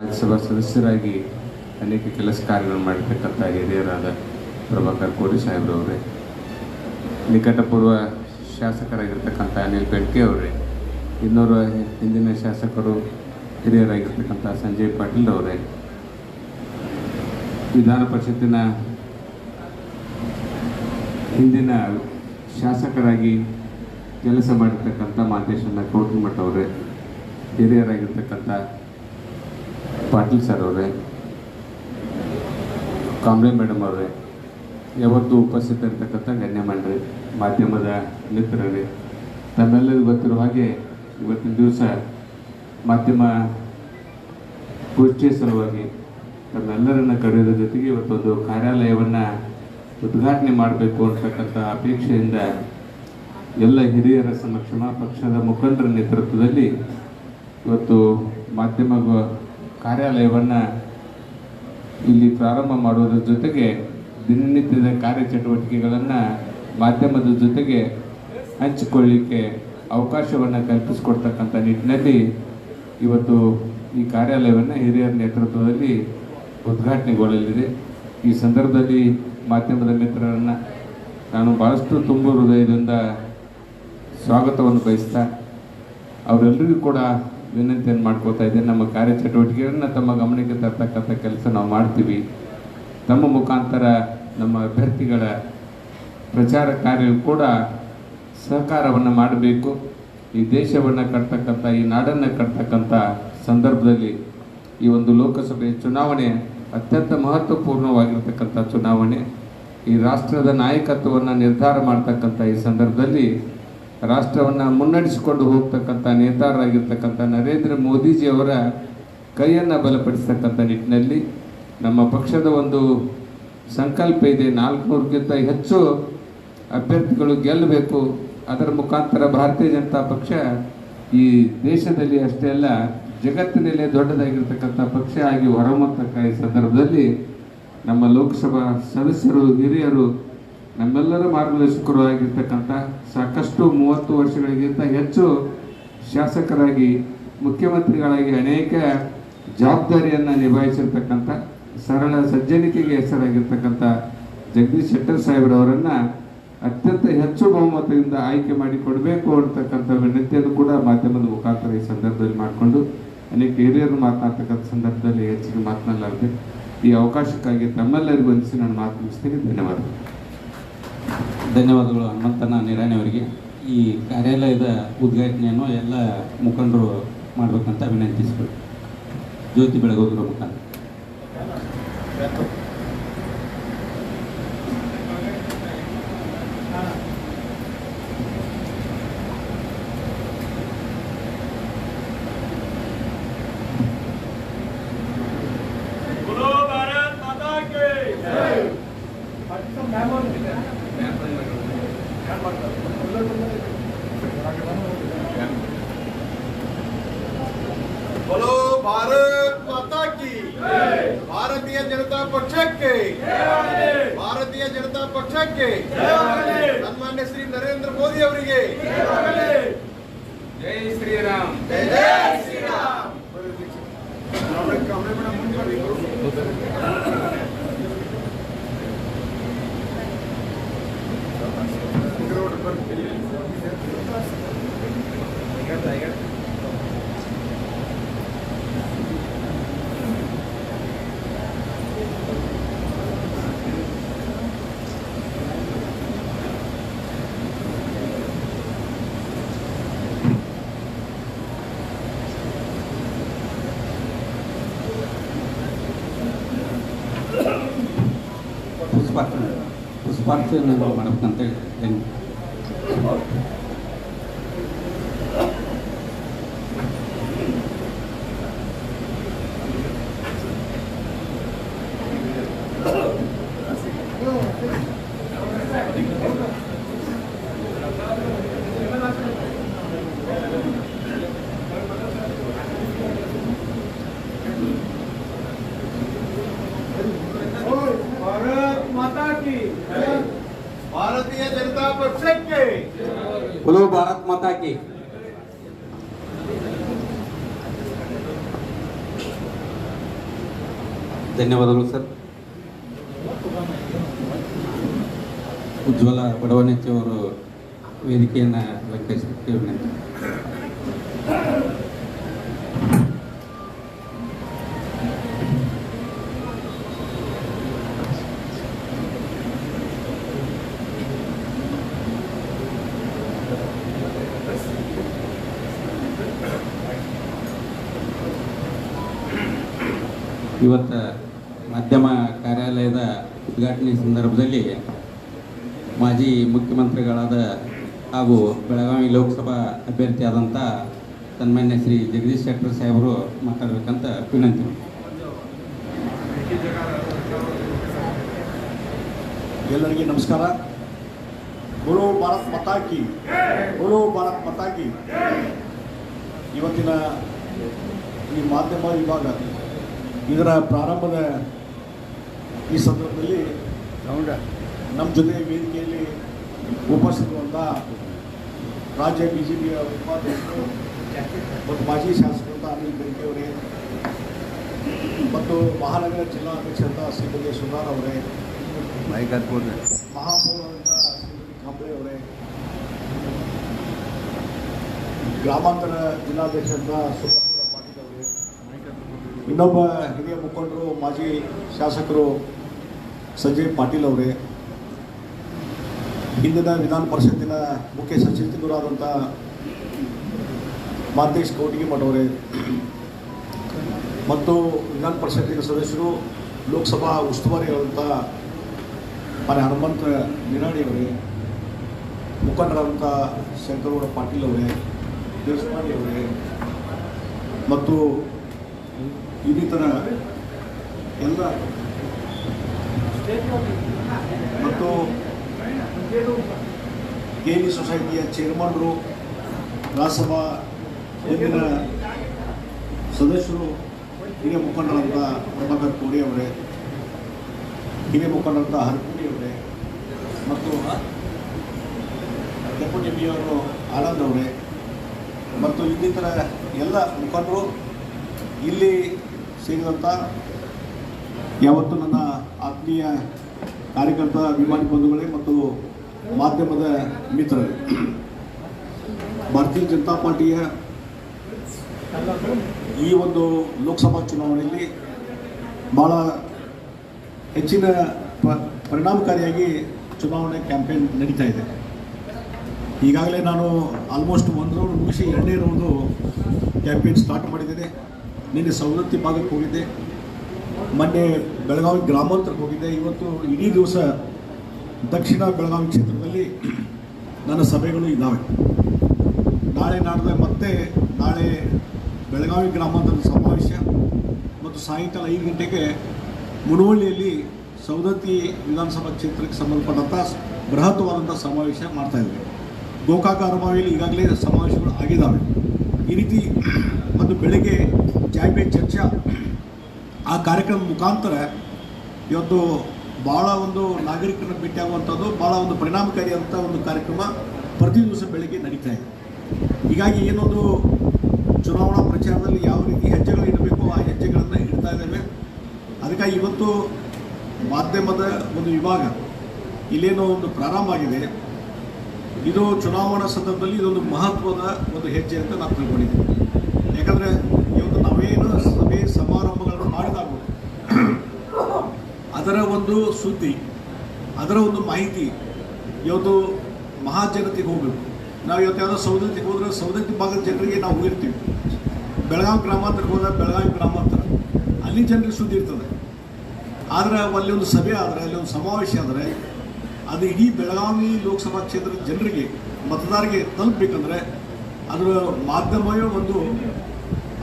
ರಾಜ್ಯಸಭಾ ಸದಸ್ಯರಾಗಿ ಅನೇಕ ಕೆಲಸ ಕಾರ್ಯಗಳನ್ನು ಮಾಡಿರ್ತಕ್ಕಂಥ ಹಿರಿಯರಾದ ಪ್ರಭಾಕರ್ ಕೋಡಿ ಸಾಹೇಬ್ರವರೇ ನಿಕಟಪೂರ್ವ ಶಾಸಕರಾಗಿರ್ತಕ್ಕಂಥ ಅನಿಲ್ ಬೆಡ್ಕೆ ಅವರೇ, ಇನ್ನೋರ್ವ ಹಿಂದಿನ ಶಾಸಕರು ಹಿರಿಯರಾಗಿರ್ತಕ್ಕಂಥ ಸಂಜಯ್ ಪಾಟೀಲ್ ಅವರೇ. ವಿಧಾನ ಪರಿಷತ್ತಿನ ಹಿಂದಿನ ಶಾಸಕರಾಗಿ ಕೆಲಸ ಮಾಡಿರ್ತಕ್ಕಂಥ ಮಾಂತೇಶಣ್ಣ ಕೌಟಮಠ ಅವರೇ, ಹಿರಿಯರಾಗಿರ್ತಕ್ಕಂಥ ಪಾಟೀಲ್ ಸರ್ ಅವರೇ ಕಾಂಬ್ಳೆ ಮೇಡಮ್ ಅವರೇ, ಯಾವತ್ತೂ ಉಪಸ್ಥಿತರಿರ್ತಕ್ಕಂಥ ಗಣ್ಯಮಾನ್ರಿ ಮಾಧ್ಯಮದ ಮಿತ್ರರೇ, ತಮ್ಮೆಲ್ಲರಿಗೂ ಗೊತ್ತಿರುವ ಹಾಗೆ ಇವತ್ತಿನ ದಿವಸ ಮಾಧ್ಯಮ ಗೋಷ್ಠಿಯ ಸಲುವಾಗಿ ತಮ್ಮೆಲ್ಲರನ್ನ ಕರೆಯೋದ್ರ ಜೊತೆಗೆ ಇವತ್ತೊಂದು ಕಾರ್ಯಾಲಯವನ್ನು ಉದ್ಘಾಟನೆ ಮಾಡಬೇಕು ಅಂತಕ್ಕಂಥ ಅಪೇಕ್ಷೆಯಿಂದ ಎಲ್ಲ ಹಿರಿಯರ ಸಮಕ್ಷಮ ಪಕ್ಷದ ಮುಖಂಡರ ನೇತೃತ್ವದಲ್ಲಿ ಇವತ್ತು ಮಾಧ್ಯಮ ಕಾರ್ಯಾಲಯವನ್ನು ಇಲ್ಲಿ ಪ್ರಾರಂಭ ಮಾಡುವುದರ ಜೊತೆಗೆ ದಿನನಿತ್ಯದ ಕಾರ್ಯಚಟುವಟಿಕೆಗಳನ್ನು ಮಾಧ್ಯಮದ ಜೊತೆಗೆ ಹಂಚಿಕೊಳ್ಳಿಕ್ಕೆ ಅವಕಾಶವನ್ನು ಕಲ್ಪಿಸಿಕೊಡ್ತಕ್ಕಂಥ ನಿಟ್ಟಿನಲ್ಲಿ ಇವತ್ತು ಈ ಕಾರ್ಯಾಲಯವನ್ನು ಹಿರಿಯರ ನೇತೃತ್ವದಲ್ಲಿ ಉದ್ಘಾಟನೆಗೊಳ್ಳಲಿದೆ. ಈ ಸಂದರ್ಭದಲ್ಲಿ ಮಾಧ್ಯಮದ ಮಿತ್ರರನ್ನು ನಾನು ಭಾಳಷ್ಟು ತುಂಬ ಹೃದಯದಿಂದ ಸ್ವಾಗತವನ್ನು ಬಯಸ್ತಾ ಅವರೆಲ್ಲರಿಗೂ ಕೂಡ ವಿನಂತಿಯನ್ನು ಮಾಡ್ಕೋತಾ ಇದ್ದೇನೆ, ನಮ್ಮ ಕಾರ್ಯಚಟುವಟಿಕೆಗಳನ್ನು ತಮ್ಮ ಗಮನಕ್ಕೆ ತರ್ತಕ್ಕಂಥ ಕೆಲಸ ನಾವು ಮಾಡ್ತೀವಿ. ತಮ್ಮ ಮುಖಾಂತರ ನಮ್ಮ ಅಭ್ಯರ್ಥಿಗಳ ಪ್ರಚಾರ ಕಾರ್ಯ ಕೂಡ ಸಹಕಾರವನ್ನು ಮಾಡಬೇಕು. ಈ ದೇಶವನ್ನು ಕಟ್ತಕ್ಕಂಥ, ಈ ನಾಡನ್ನು ಕಟ್ತಕ್ಕಂಥ ಸಂದರ್ಭದಲ್ಲಿ ಈ ಒಂದು ಲೋಕಸಭೆ ಚುನಾವಣೆ ಅತ್ಯಂತ ಮಹತ್ವಪೂರ್ಣವಾಗಿರ್ತಕ್ಕಂಥ ಚುನಾವಣೆ. ಈ ರಾಷ್ಟ್ರದ ನಾಯಕತ್ವವನ್ನು ನಿರ್ಧಾರ ಮಾಡ್ತಕ್ಕಂಥ ಈ ಸಂದರ್ಭದಲ್ಲಿ ರಾಷ್ಟ್ರವನ್ನು ಮುನ್ನಡೆಸಿಕೊಂಡು ಹೋಗ್ತಕ್ಕಂಥ ನೇತಾರರಾಗಿರ್ತಕ್ಕಂಥ ನರೇಂದ್ರ ಮೋದಿಜಿಯವರ ಕೈಯನ್ನು ಬಲಪಡಿಸ್ತಕ್ಕಂಥ ನಿಟ್ಟಿನಲ್ಲಿ ನಮ್ಮ ಪಕ್ಷದ ಒಂದು ಸಂಕಲ್ಪ ಇದೆ. ನಾಲ್ಕುನೂರಕ್ಕಿಂತ ಹೆಚ್ಚು ಅಭ್ಯರ್ಥಿಗಳು ಗೆಲ್ಲಬೇಕು. ಅದರ ಮುಖಾಂತರ ಭಾರತೀಯ ಜನತಾ ಪಕ್ಷ ಈ ದೇಶದಲ್ಲಿ ಅಷ್ಟೇ ಅಲ್ಲ, ಜಗತ್ತಿನಲ್ಲೇ ದೊಡ್ಡದಾಗಿರ್ತಕ್ಕಂಥ ಪಕ್ಷ ಆಗಿ ಹೊರಹೊಮ್ಮತಕ್ಕ ಈ ಸಂದರ್ಭದಲ್ಲಿ ನಮ್ಮ ಲೋಕಸಭಾ ಸದಸ್ಯರು, ಹಿರಿಯರು ನಮ್ಮೆಲ್ಲರ ಮಾರ್ಗದರ್ಶಕರು ಆಗಿರ್ತಕ್ಕಂಥ ಸಾಕಷ್ಟು ಮೂವತ್ತು ವರ್ಷಗಳಿಗಿಂತ ಹೆಚ್ಚು ಶಾಸಕರಾಗಿ, ಮುಖ್ಯಮಂತ್ರಿಗಳಾಗಿ ಅನೇಕ ಜವಾಬ್ದಾರಿಯನ್ನು ನಿಭಾಯಿಸಿರ್ತಕ್ಕಂಥ ಸರಳ ಸಜ್ಜನಿಕೆಗೆ ಹೆಸರಾಗಿರ್ತಕ್ಕಂಥ ಜಗದೀಶ್ ಶೆಟ್ಟರ್ ಸಾಹೇಬ್ರವರನ್ನು ಅತ್ಯಂತ ಹೆಚ್ಚು ಬಹುಮತದಿಂದ ಆಯ್ಕೆ ಮಾಡಿ ಕೊಡಬೇಕು ಅಂತಕ್ಕಂಥ ವಿನಂತಿಯನ್ನು ಕೂಡ ಮಾಧ್ಯಮದ ಮುಖಾಂತರ ಈ ಸಂದರ್ಭದಲ್ಲಿ ಮಾಡಿಕೊಂಡು, ಅನೇಕ ಹಿರಿಯರು ಮಾತನಾಡ್ತಕ್ಕಂಥ ಸಂದರ್ಭದಲ್ಲಿ ಹೆಚ್ಚಿಗೆ ಮಾತನಾಡಲಾರದೆ ಈ ಅವಕಾಶಕ್ಕಾಗಿ ತಮ್ಮೆಲ್ಲರಿಗೂ ವಂದಿಸಿ ನಾನು ಮಾತು ಮುಗಿಸ್ತೀನಿ ಧನ್ಯವಾದಗಳು. ಧನ್ಯವಾದಗಳು ಹನುಮಂತನ ನಿರಾಣಿ ಅವರಿಗೆ. ಈ ಕಾರ್ಯಾಲಯದ ಉದ್ಘಾಟನೆಯನ್ನು ಎಲ್ಲ ಮುಖಂಡರು ಮಾಡಬೇಕಂತ ವಿನಂತಿಸಿದರು ಜ್ಯೋತಿ ಬೆಳಗೋದ್ರ ಮುಖಾಂತರ. भारत माता की ಭಾರತೀಯ ಜನತಾ ಪಕ್ಷಕ್ಕೆ ಭಾರತೀಯ ಜನತಾ ಪಕ್ಷಕ್ಕೆ ಸನ್ಮಾನ್ಯ ಶ್ರೀ ನರೇಂದ್ರ ಮೋದಿ ಅವರಿಗೆ ಜೈ ಶ್ರೀರಾಮ್ ಜೈ ಜೈ ಶ್ರೀರಾಮ್ ಪುಷ್ಪಾರ್ಚನೆ yun ang humarap ng third. And, ಧನ್ಯವಾದಗಳು ಸರ್. ಉಜ್ವಲ ಬಡವನಚ್ಚಿ ಅವರು ವೇದಿಕೆಯನ್ನು ಅಲಂಕರಿಸುತ್ತೇವೆ. ಇವತ್ತು ಉದ್ಘಾಟನೆ ಸಂದರ್ಭದಲ್ಲಿ ಮಾಜಿ ಮುಖ್ಯಮಂತ್ರಿಗಳಾದ ಹಾಗೂ ಬೆಳಗಾವಿ ಲೋಕಸಭಾ ಅಭ್ಯರ್ಥಿಯಾದಂಥ ಸನ್ಮಾನ್ಯ ಶ್ರೀ ಜಗದೀಶ್ ಶೆಟ್ಟರ್ ಸಾಹೇಬರು ಮಾತಾಡಬೇಕಂತ ವಿನಂತಿ ಎಲ್ಲರಿಗೆ ನಮಸ್ಕಾರ. ಗುರು ಭಾರತ್ ಮತಾಕಿ ಗುರು ಭಾರತ್ ಮತಾಕಿ ಇವತ್ತಿನ ಈ ಮಾಧ್ಯಮ ವಿಭಾಗ ಇದರ ಪ್ರಾರಂಭದ ಈ ಸಂದರ್ಭದಲ್ಲಿ ನಮ್ಮ ಜೊತೆ ವೇದಿಕೆಯಲ್ಲಿ ಉಪಸ್ಥಿತರುವಂಥ ರಾಜ್ಯ ಬಿ ಜೆ ಪಿಯ ಉಪಾಧ್ಯಕ್ಷರು ಮತ್ತು ಮಾಜಿ ಶಾಸಕರಂತ ಅನಿಲ್ ಬೆಂಕಿ ಅವರೇ ಮತ್ತು ಮಹಾನಗರ ಜಿಲ್ಲಾ ಅಧ್ಯಕ್ಷರಂತ ಸಿಬ್ಬಂದಿ ಸುಧಾರ್ ಅವರೇ ಮಹಾಪೌರರಂತ ಶ್ರೀಮತಿ ಕಾಂಬ್ಳೆ ಅವರೇ ಗ್ರಾಮಾಂತರ ಜಿಲ್ಲಾಧ್ಯಕ್ಷರಂತ ಸುಭಾಷ್ ಪಾಟೀಲ್ ಅವರೇ ಇನ್ನೊಬ್ಬ ಹಿರಿಯ ಮುಖಂಡರು ಮಾಜಿ ಶಾಸಕರು ಸಂಜಯ್ ಪಾಟೀಲ್ ಅವರೇ, ಹಿಂದಿನ ವಿಧಾನ ಪರಿಷತ್ತಿನ ಮುಖ್ಯ ಸಚೇತಕರಾದಂಥ ಮಾತೇಶ್ ಅವರೇ, ಮತ್ತು ವಿಧಾನ ಪರಿಷತ್ತಿನ ಸದಸ್ಯರು ಲೋಕಸಭಾ ಉಸ್ತುವಾರಿಯಾದಂಥ ಮನೆ ಹನುಮಂತ ಅವರೇ ಮುಖಂಡರಾದಂಥ ಶಂಕರಗೌಡ ಪಾಟೀಲ್ ಅವರೇ, ದೇವಸ್ವಾಮಿ ಅವರೇ, ಮತ್ತು ಇನ್ನಿತರ ಎಲ್ಲ ಮತ್ತು ಕೇಲಿ ಸೊಸೈಟಿಯ ಚೇರ್ಮನ್ರು ರಾಜ್ಯಸಭಾ ಹಿಂದಿನ ಸದಸ್ಯರು, ಹಿರಿಯ ಮುಖಂಡರಂತ ಪ್ರಭಾಕರ್ ಕೋಡಿ ಅವರೇ, ಹಿರಿಯ ಮುಖಂಡರಂತ ಹರಪುಡಿ ಅವರೇ ಮತ್ತು ಡೆಪ್ಯೂಟಿ ಬಿ ಅವರು ಆನಂದ್ ಅವರೇ ಮತ್ತು ಇನ್ನಿತರ ಎಲ್ಲ ಮುಖಂಡರು ಇಲ್ಲಿ ಸೇರಿದಂಥ ಯಾವತ್ತು ನನ್ನ ಆತ್ಮೀಯ ಕಾರ್ಯಕರ್ತ ಅಭಿಮಾನಿ ಬಂಧುಗಳೇ ಮತ್ತು ಮಾಧ್ಯಮದ ಮಿತ್ರರೇ. ಭಾರತೀಯ ಜನತಾ ಪಾರ್ಟಿಯ ಈ ಒಂದು ಲೋಕಸಭಾ ಚುನಾವಣೆಯಲ್ಲಿ ಭಾಳ ಹೆಚ್ಚಿನ ಪರಿಣಾಮಕಾರಿಯಾಗಿ ಚುನಾವಣೆ ಕ್ಯಾಂಪೇನ್ ನಡೀತಾ ಇದೆ. ಈಗಾಗಲೇ ನಾನು ಆಲ್ಮೋಸ್ಟ್ ಒಂದು ರೌಂಡ್ ಮುಗಿಸಿ ಎರಡನೇ ರೌಂಡು ಕ್ಯಾಂಪೇನ್ ಸ್ಟಾರ್ಟ್ ಮಾಡಿದ್ದೇನೆ. ನಿನ್ನೆ ಸವದತ್ತಿ ಭಾಗಕ್ಕೆ ಹೋಗಿದ್ದೆ. ಮೊನ್ನೆ ಬೆಳಗಾವಿ ಗ್ರಾಮಾಂತರಕ್ಕೆ ಹೋಗಿದ್ದೆ. ಇವತ್ತು ಇಡೀ ದಿವಸ ದಕ್ಷಿಣ ಬೆಳಗಾವಿ ಕ್ಷೇತ್ರದಲ್ಲಿ ನನ್ನ ಸಭೆಗಳು ಇದ್ದಾವೆ ನಾಳೆ ನಾಡಿದ ಮತ್ತೆ ನಾಳೆ ಬೆಳಗಾವಿ ಗ್ರಾಮಾಂತರದ ಸಮಾವೇಶ ಮತ್ತು ಸಾಯಂಕಾಲ ಐದು ಗಂಟೆಗೆ ಮುನವಳ್ಳಿಯಲ್ಲಿ ಸೌದತ್ತಿ ವಿಧಾನಸಭಾ ಕ್ಷೇತ್ರಕ್ಕೆ ಸಂಬಂಧಪಟ್ಟಂಥ ಬೃಹತ್ವಾದಂಥ ಸಮಾವೇಶ ಮಾಡ್ತಾ ಇದ್ದಾರೆ ಗೋಕಾಕ ಅರಮಾವಿಯಲ್ಲಿ ಈಗಾಗಲೇ ಸಮಾವೇಶಗಳು ಆಗಿದ್ದಾವೆ ಈ ರೀತಿ ಒಂದು ಬೆಳಗ್ಗೆ ಪೇ ಚರ್ಚಾ ಆ ಕಾರ್ಯಕ್ರಮ ಮುಖಾಂತರ ಇವತ್ತು ಭಾಳ ಒಂದು ನಾಗರಿಕರನ್ನ ಭೇಟಿಯಾಗುವಂಥದ್ದು ಭಾಳ ಒಂದು ಪರಿಣಾಮಕಾರಿಯಾದಂಥ ಒಂದು ಕಾರ್ಯಕ್ರಮ ಪ್ರತಿ ದಿವಸ ಬೆಳಗ್ಗೆ ನಡೀತಾ ಇದೆ. ಹೀಗಾಗಿ ಏನೊಂದು ಚುನಾವಣಾ ಪ್ರಚಾರದಲ್ಲಿ ಯಾವ ರೀತಿ ಹೆಜ್ಜೆಗಳು ಇಡಬೇಕು, ಆ ಹೆಜ್ಜೆಗಳನ್ನು ಇಡ್ತಾ ಇದ್ದೇವೆ. ಅದಕ್ಕಾಗಿ ಇವತ್ತು ಮಾಧ್ಯಮದ ಒಂದು ವಿಭಾಗ ಇಲ್ಲೇನೋ ಒಂದು ಪ್ರಾರಂಭ ಆಗಿದೆ. ಇದು ಚುನಾವಣಾ ಸಂದರ್ಭದಲ್ಲಿ ಇದೊಂದು ಮಹತ್ವದ ಒಂದು ಹೆಜ್ಜೆ ಅಂತ ನಾನು ತಿಳ್ಕೊಂಡಿದ್ದೀನಿ ಯಾಕಂದರೆ ಇವತ್ತು ನಾವೇನು ಸಭೆ ಸಮಾರಂಭಗಳನ್ನು ಮಾಡಿದಾಗ ಅದರ ಒಂದು ಸುದ್ದಿ, ಅದರ ಒಂದು ಮಾಹಿತಿ ಇವತ್ತು ಮಹಾಜನತೆಗೆ ಹೋಗಬೇಕು. ನಾವು ಇವತ್ತು ಯಾವುದೋ ಸೌದತ್ತಿಗೆ ಹೋದ್ರೆ ಸೌದತ್ತಿ ಭಾಗದ ಜನರಿಗೆ ನಾವು ಹೋಗಿರ್ತೀವಿ. ಬೆಳಗಾವಿ ಗ್ರಾಮಾಂತರಕ್ಕೆ ಹೋದಾಗ ಬೆಳಗಾವಿ ಗ್ರಾಮಾಂತರ. ಅಲ್ಲಿ ಜನರಿಗೆ ಸುದ್ದಿ ಇರ್ತದೆ. ಆದರೆ ಅಲ್ಲಿ ಒಂದು ಸಭೆ ಆದರೆ, ಅಲ್ಲಿ ಒಂದು ಸಮಾವೇಶ ಆದರೆ, ಅದು ಇಡೀ ಬೆಳಗಾವಿ ಲೋಕಸಭಾ ಕ್ಷೇತ್ರದ ಜನರಿಗೆ, ಮತದಾರರಿಗೆ ತಲುಪಬೇಕಂದ್ರೆ, ಅದರ ಮಾಧ್ಯಮವೇ ಒಂದು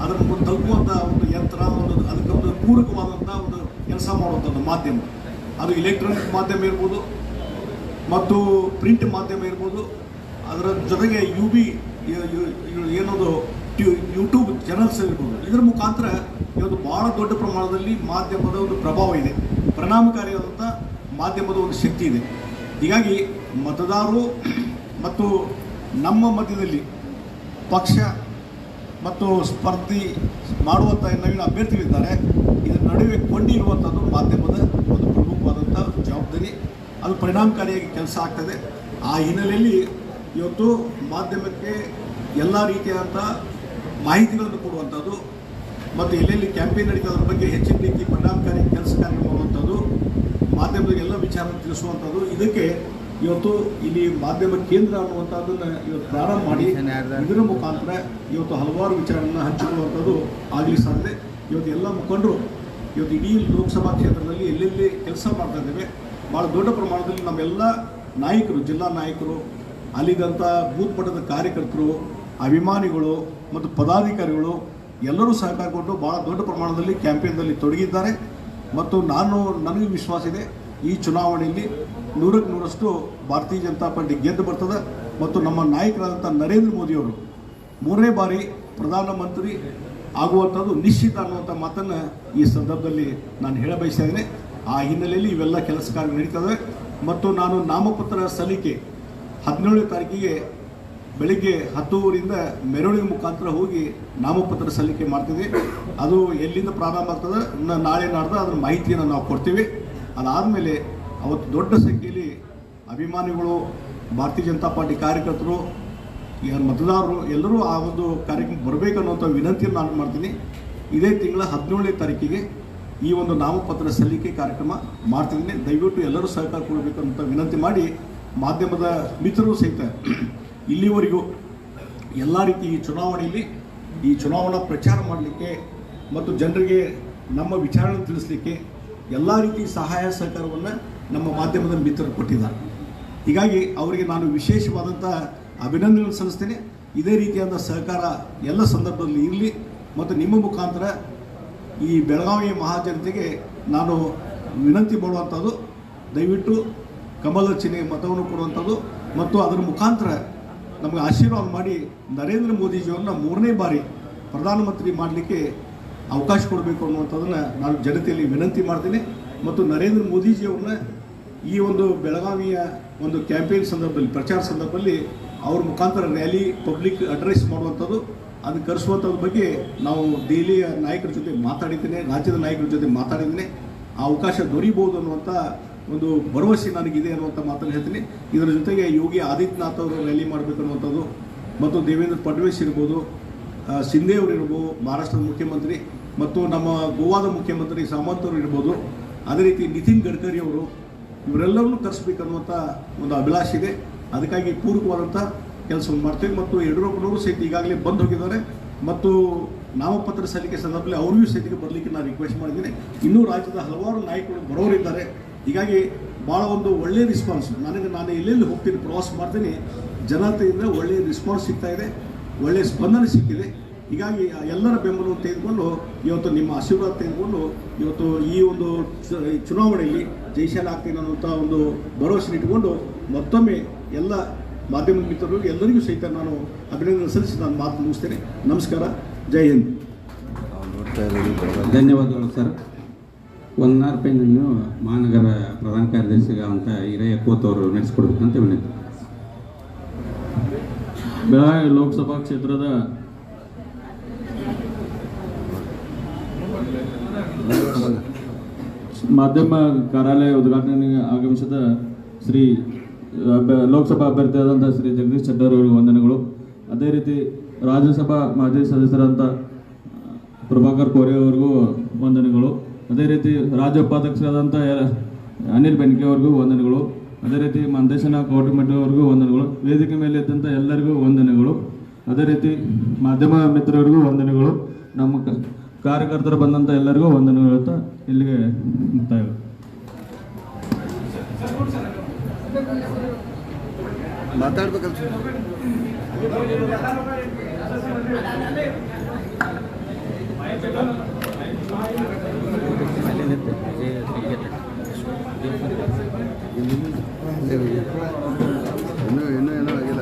ಅದನ್ನು ಒಂದು ತಲುಪುವಂಥ ಒಂದು ಯಂತ್ರ, ಒಂದು ಅದಕ್ಕೊಂದು ಪೂರಕವಾದಂಥ ಒಂದು ಕೆಲಸ ಮಾಡುವಂತ ಒಂದು ಮಾಧ್ಯಮ. ಅದು ಇಲೆಕ್ಟ್ರಾನಿಕ್ ಮಾಧ್ಯಮ ಇರ್ಬೋದು, ಮತ್ತು ಪ್ರಿಂಟ್ ಮಾಧ್ಯಮ ಇರ್ಬೋದು. ಅದರ ಜೊತೆಗೆ ಯು ಬಿ ಏನದು ಯೂಟ್ಯೂಬ್ ಚಾನಲ್ಸ್ ಇರ್ಬೋದು. ಇದರ ಮುಖಾಂತರ ಇವತ್ತು ಭಾಳ ದೊಡ್ಡ ಪ್ರಮಾಣದಲ್ಲಿ ಮಾಧ್ಯಮದ ಒಂದು ಪ್ರಭಾವ ಇದೆ. ಪರಿಣಾಮಕಾರಿಯಾದಂಥ ಮಾಧ್ಯಮದ ಒಂದು ಶಕ್ತಿ ಇದೆ. ಹೀಗಾಗಿ ಮತದಾರರು, ಮತ್ತು ನಮ್ಮ ಮಧ್ಯದಲ್ಲಿ ಪಕ್ಷ ಮತ್ತು ಸ್ಪರ್ಧಿ ಮಾಡುವಂಥ ನವೀನ ಅಭ್ಯರ್ಥಿಗಳಿದ್ದಾರೆ. ಇದರ ನಡುವೆ ಕೊಂಡಿರುವಂಥದ್ದು ಮಾಧ್ಯಮದ ಒಂದು ಪ್ರಮುಖವಾದಂಥ ಜವಾಬ್ದಾರಿ. ಅದು ಪರಿಣಾಮಕಾರಿಯಾಗಿ ಕೆಲಸ ಆಗ್ತದೆ. ಆ ಹಿನ್ನೆಲೆಯಲ್ಲಿ ಇವತ್ತು ಮಾಧ್ಯಮಕ್ಕೆ ಎಲ್ಲ ರೀತಿಯಾದಂಥ ಮಾಹಿತಿಗಳನ್ನು ಕೊಡುವಂಥದ್ದು ಮತ್ತು ಎಲ್ಲೆಲ್ಲಿ ಕ್ಯಾಂಪೇನ್ ನಡೀತದ ಬಗ್ಗೆ ಹೆಚ್ಚಿನ ರೀತಿ ಪರಿಣಾಮಕಾರಿ ಕೆಲಸ ಕಾರ್ಯ ಮಾಡುವಂಥದ್ದು ಮಾಧ್ಯಮದ ಎಲ್ಲ ವಿಚಾರ ತಿಳಿಸುವಂಥದ್ದು ಇದಕ್ಕೆ ಇವತ್ತು ಇಲ್ಲಿ ಮಾಧ್ಯಮ ಕೇಂದ್ರ ಅನ್ನುವಂಥದ್ದನ್ನು ಇವತ್ತು ಪ್ರಾರಂಭ ಮಾಡಿ ಇದರ ಮುಖಾಂತರ ಇವತ್ತು ಹಲವಾರು ವಿಚಾರಗಳನ್ನು ಹಂಚಿಕೊಳ್ಳುವಂಥದ್ದು ಆಗಲಿ ಸಾಧ್ಯ. ಇವತ್ತು ಎಲ್ಲ ಮುಖಂಡರು ಇವತ್ತು ಇಡೀ ಲೋಕಸಭಾ ಕ್ಷೇತ್ರದಲ್ಲಿ ಎಲ್ಲೆಲ್ಲಿ ಕೆಲಸ ಮಾಡ್ತಾ ಇದ್ದೇವೆ ಭಾಳ ದೊಡ್ಡ ಪ್ರಮಾಣದಲ್ಲಿ ನಮ್ಮೆಲ್ಲ ನಾಯಕರು ಜಿಲ್ಲಾ ನಾಯಕರು ಅಲ್ಲಿದ್ದಂಥ ಬೂತ್ ಮಟ್ಟದ ಕಾರ್ಯಕರ್ತರು ಅಭಿಮಾನಿಗಳು ಮತ್ತು ಪದಾಧಿಕಾರಿಗಳು ಎಲ್ಲರೂ ಸಹಕಾರ ಕೊಟ್ಟು ಭಾಳ ದೊಡ್ಡ ಪ್ರಮಾಣದಲ್ಲಿ ಕ್ಯಾಂಪೇನ್ನಲ್ಲಿ ತೊಡಗಿದ್ದಾರೆ. ಮತ್ತು ನಾನು ನನಗೆ ವಿಶ್ವಾಸ ಇದೆ ಈ ಚುನಾವಣೆಯಲ್ಲಿ ನೂರಕ್ಕೆ ನೂರಷ್ಟು ಭಾರತೀಯ ಜನತಾ ಪಾರ್ಟಿ ಗೆದ್ದು ಬರ್ತದೆ ಮತ್ತು ನಮ್ಮ ನಾಯಕರಾದಂಥ ನರೇಂದ್ರ ಮೋದಿಯವರು ಮೂರನೇ ಬಾರಿ ಪ್ರಧಾನಮಂತ್ರಿ ಆಗುವಂಥದ್ದು, ನಿಶ್ಚಿತ ಅನ್ನುವಂಥ ಮಾತನ್ನು ಈ ಸಂದರ್ಭದಲ್ಲಿ ನಾನು ಹೇಳ ಆ ಹಿನ್ನೆಲೆಯಲ್ಲಿ ಇವೆಲ್ಲ ಕೆಲಸ ಕಾರ್ಯ ನಡೀತದೆ. ಮತ್ತು ನಾನು ನಾಮಪತ್ರ ಸಲ್ಲಿಕೆ ಹದಿನೇಳನೇ ತಾರೀಕಿಗೆ ಬೆಳಿಗ್ಗೆ ಹತ್ತುವರಿಂದ ಮೆರವಣಿಗೆ ಮುಖಾಂತರ ಹೋಗಿ ನಾಮಪತ್ರ ಸಲ್ಲಿಕೆ ಮಾಡ್ತೀವಿ ಅದು ಎಲ್ಲಿಂದ ಪ್ರಾರಂಭ ಆಗ್ತದೆ? ನಾಳೆ ನಾಡ್ದು ಅದರ ಮಾಹಿತಿಯನ್ನು ನಾವು ಕೊಡ್ತೀವಿ. ಅದಾದಮೇಲೆ ಅವತ್ತು ದೊಡ್ಡ ಸಂಖ್ಯೆಯಲ್ಲಿ ಅಭಿಮಾನಿಗಳು, ಭಾರತೀಯ ಜನತಾ ಪಾರ್ಟಿ ಕಾರ್ಯಕರ್ತರು ಈಗ ಮತದಾರರು, ಎಲ್ಲರೂ ಆ ಒಂದು ಕಾರ್ಯಕ್ರಮಕ್ಕೆ ಬರಬೇಕು ಅನ್ನುವಂಥ ವಿನಂತಿಯನ್ನು ನಾನು ಮಾಡ್ತೀನಿ. ಇದೇ ತಿಂಗಳ ಹದಿನೇಳನೇ ತಾರೀಕಿಗೆ ಈ ಒಂದು ನಾಮಪತ್ರ ಸಲ್ಲಿಕೆ ಕಾರ್ಯಕ್ರಮ ಮಾಡ್ತಿದ್ದೀನಿ. ದಯವಿಟ್ಟು ಎಲ್ಲರೂ ಸಹಕಾರ ಕೊಡಬೇಕಂತ ವಿನಂತಿ ಮಾಡಿ ಮಾಧ್ಯಮದ ಮಿತ್ರರು ಸಹಿತ ಇಲ್ಲಿವರೆಗೂ ಎಲ್ಲ ರೀತಿ ಈ ಚುನಾವಣೆಯಲ್ಲಿ ಈ ಚುನಾವಣಾ ಪ್ರಚಾರ ಮಾಡಲಿಕ್ಕೆ ಮತ್ತು ಜನರಿಗೆ ನಮ್ಮ ವಿಚಾರಣೆ ತಿಳಿಸ್ಲಿಕ್ಕೆ ಎಲ್ಲ ರೀತಿ ಸಹಾಯ ಸಹಕಾರವನ್ನು ನಮ್ಮ ಮಾಧ್ಯಮದ ಮಿತ್ರರು ಕೊಟ್ಟಿದ್ದಾರೆ ಹೀಗಾಗಿ ಅವರಿಗೆ ನಾನು ವಿಶೇಷವಾದಂಥ ಅಭಿನಂದನೆ ಸಲ್ಲಿಸ್ತೇನೆ. ಇದೇ ರೀತಿಯಾದ ಸಹಕಾರ ಎಲ್ಲ ಸಂದರ್ಭದಲ್ಲಿ ಇರಲಿ ಮತ್ತು ನಿಮ್ಮ ಮುಖಾಂತರ ಈ ಬೆಳಗಾವಿ ಮಹಾಜನತೆಗೆ ನಾನು ವಿನಂತಿ ಮಾಡುವಂಥದ್ದು. ದಯವಿಟ್ಟು ಕಮಲ ರಚನೆಗೆ ಮತವನ್ನು ಕೊಡುವಂಥದ್ದು ಮತ್ತು ಅದರ ಮುಖಾಂತರ ನಮಗೆ ಆಶೀರ್ವಾದ ಮಾಡಿ ನರೇಂದ್ರ ಮೋದಿಜಿಯವ್ರನ್ನ ಮೂರನೇ ಬಾರಿ ಪ್ರಧಾನಮಂತ್ರಿ ಮಾಡಲಿಕ್ಕೆ ಅವಕಾಶ ಕೊಡಬೇಕು ಅನ್ನುವಂಥದ್ದನ್ನು ನಾನು ಜನತೆಯಲ್ಲಿ ವಿನಂತಿ ಮಾಡ್ತೀನಿ. ಮತ್ತು ನರೇಂದ್ರ ಮೋದಿಜಿಯವ್ರನ್ನ ಈ ಒಂದು ಬೆಳಗಾವಿಯ ಒಂದು ಕ್ಯಾಂಪೇನ್ ಸಂದರ್ಭದಲ್ಲಿ, ಪ್ರಚಾರ ಸಂದರ್ಭದಲ್ಲಿ ಅವ್ರ ಮುಖಾಂತರ ರ್ಯಾಲಿ ಪಬ್ಲಿಕ್ ಅಡ್ರೆಸ್ ಮಾಡುವಂಥದ್ದು, ಅದನ್ನು ಕರೆಸುವಂಥದ್ರ ಬಗ್ಗೆ ನಾವು ದೆಹಲಿಯ ನಾಯಕರ ಜೊತೆ ಮಾತಾಡಿದ್ದೇನೆ, ರಾಜ್ಯದ ನಾಯಕರ ಜೊತೆ ಮಾತಾಡಿದ್ದೇನೆ. ಆ ಅವಕಾಶ ದೊರೀಬಹುದು ಅನ್ನುವಂಥ ಒಂದು ಭರವಸೆ ನನಗಿದೆ ಅನ್ನುವಂಥ ಮಾತನ್ನು ಹೇಳ್ತೀನಿ. ಇದರ ಜೊತೆಗೆ ಯೋಗಿ ಆದಿತ್ಯನಾಥ್ ಅವರು ರ್ಯಾಲಿ ಮಾಡಬೇಕು ಅನ್ನುವಂಥದ್ದು, ಮತ್ತು ದೇವೇಂದ್ರ ಫಡ್ನವೀಸ್ ಇರ್ಬೋದು ಸಿಂಧೆ ಅವರು ಇರ್ಬೋದು, ಮಹಾರಾಷ್ಟ್ರದ ಮುಖ್ಯಮಂತ್ರಿ, ಮತ್ತು ನಮ್ಮ ಗೋವಾದ ಮುಖ್ಯಮಂತ್ರಿ ಸಾಮಂತ್ ಅವರು ಇರ್ಬೋದು. ಅದೇ ರೀತಿ ನಿತಿನ್ ಗಡ್ಕರಿ ಅವರು ಇವರೆಲ್ಲರನ್ನು ತರಿಸ್ಬೇಕನ್ನುವಂಥ ಒಂದು ಅಭಿಲಾಷೆ ಇದೆ. ಅದಕ್ಕಾಗಿ ಪೂರಕವಾದಂಥ ಕೆಲಸವನ್ನು ಮಾಡ್ತೇವೆ ಮತ್ತು ಯಡಿಯೂರಪ್ಪನವರು ಸಹಿತ ಈಗಾಗಲೇ ಬಂದು ಹೋಗಿದ್ದಾರೆ. ಮತ್ತು ನಾಮಪತ್ರ ಸಲ್ಲಿಕೆ ಸಂದರ್ಭದಲ್ಲಿ ಅವರಿಗೂ ಸಹಿತ ಬರಲಿಕ್ಕೆ ನಾನು ರಿಕ್ವೆಸ್ಟ್ ಮಾಡಿದ್ದೀನಿ. ಇನ್ನೂ ರಾಜ್ಯದ ಹಲವಾರು ನಾಯಕರು ಬರೋರಿದ್ದಾರೆ ಹೀಗಾಗಿ ಭಾಳ ಒಂದು ಒಳ್ಳೆಯ ರಿಸ್ಪಾನ್ಸ್ ನನಗೆ ನಾನು ಎಲ್ಲೆಲ್ಲಿ ಹೋಗ್ತೀನಿ, ಪ್ರವಾಸ ಮಾಡ್ತೀನಿ, ಜನತೆಯಿಂದ ಒಳ್ಳೆಯ ರಿಸ್ಪಾನ್ಸ್ ಸಿಗ್ತಾ ಇದೆ, ಒಳ್ಳೆಯ ಸ್ಪಂದನೆ ಸಿಕ್ಕಿದೆ. ಹೀಗಾಗಿ ಎಲ್ಲರ ಬೆಂಬಲವನ್ನು ತೆಗೆದುಕೊಂಡು ಇವತ್ತು ನಿಮ್ಮ ಆಶೀರ್ವಾದ ತೆಗೆದುಕೊಂಡು ಇವತ್ತು ಈ ಒಂದು ಚುನಾವಣೆಯಲ್ಲಿ ಜಯಶಾಲ ಆಗ್ತೀನಿ ಅನ್ನುವಂಥ ಒಂದು ಭರವಸೆ ಇಟ್ಟುಕೊಂಡು ಮತ್ತೊಮ್ಮೆ ಎಲ್ಲ ಮಾಧ್ಯಮ ಮಿತ್ರರು ಎಲ್ಲರಿಗೂ ಸಹಿತ ನಾನು ಅಭಿನಂದನೆ ಸಲ್ಲಿಸಿ ನಾನು ಮಾತು ಮುಗಿಸ್ತೇನೆ. ನಮಸ್ಕಾರ. ಜೈ ಹಿಂದ್. ಧನ್ಯವಾದಗಳು ಸರ್. ಒಂದು ನಾರು ಪೈನನ್ನು ಮಹಾನಗರ ಪ್ರಧಾನ ಕಾರ್ಯದರ್ಶಿಗಾದಂಥ ಹಿರಿಯ ಕೋತ್ ಅವರು ನಡೆಸ್ಕೊಡ್ಬೇಕಂತ ವಿನಂತಿ. ಬೆಳಗಾವಿ ಲೋಕಸಭಾ ಕ್ಷೇತ್ರದ ಮಾಧ್ಯಮ ಕಾರ್ಯಾಲಯ ಉದ್ಘಾಟನೆಗೆ ಆಗಮಿಸಿದ ಶ್ರೀ ಲೋಕಸಭಾ ಅಭ್ಯರ್ಥಿಯಾದಂಥ ಶ್ರೀ ಜಗದೀಶ್ ಶೆಟ್ಟರ್ ಅವರಿಗೆ ವಂದನೆಗಳು. ಅದೇ ರೀತಿ ರಾಜ್ಯಸಭಾ ಮಾಜಿ ಸದಸ್ಯರಾದಂಥ ಪ್ರಭಾಕರ್ ಕೋರೆ ಅವರಿಗೂ ವಂದನೆಗಳು. ಅದೇ ರೀತಿ ರಾಜ್ಯ ಉಪಾಧ್ಯಕ್ಷರಾದಂಥ ಅನಿಲ್ ಬೆನ್ಕೆ ಅವ್ರಿಗೂ ವಂದನೆಗಳು. ಅದೇ ರೀತಿ ಮಂದೇಶನ ಕೋಟಮಟ್ಟಿ ಅವ್ರಿಗೂ ವಂದನೆಗಳು. ವೇದಿಕೆ ಮೇಲೆ ಇದ್ದಂಥ ಎಲ್ಲರಿಗೂ ವಂದನೆಗಳು. ಅದೇ ರೀತಿ ಮಾಧ್ಯಮ ಮಿತ್ರರಿಗೂ ವಂದನೆಗಳು. ನಮ್ಮ ಕಾರ್ಯಕರ್ತರು ಬಂದಂಥ ಎಲ್ಲರಿಗೂ ವಂದನೆ ಹೇಳುತ್ತಾ ಇಲ್ಲಿಗೆ ಮುಕ್ತಾಯ ಇನ್ನೂ ಇನ್ನೂ ಏನೂ ಆಗಿಲ್ಲ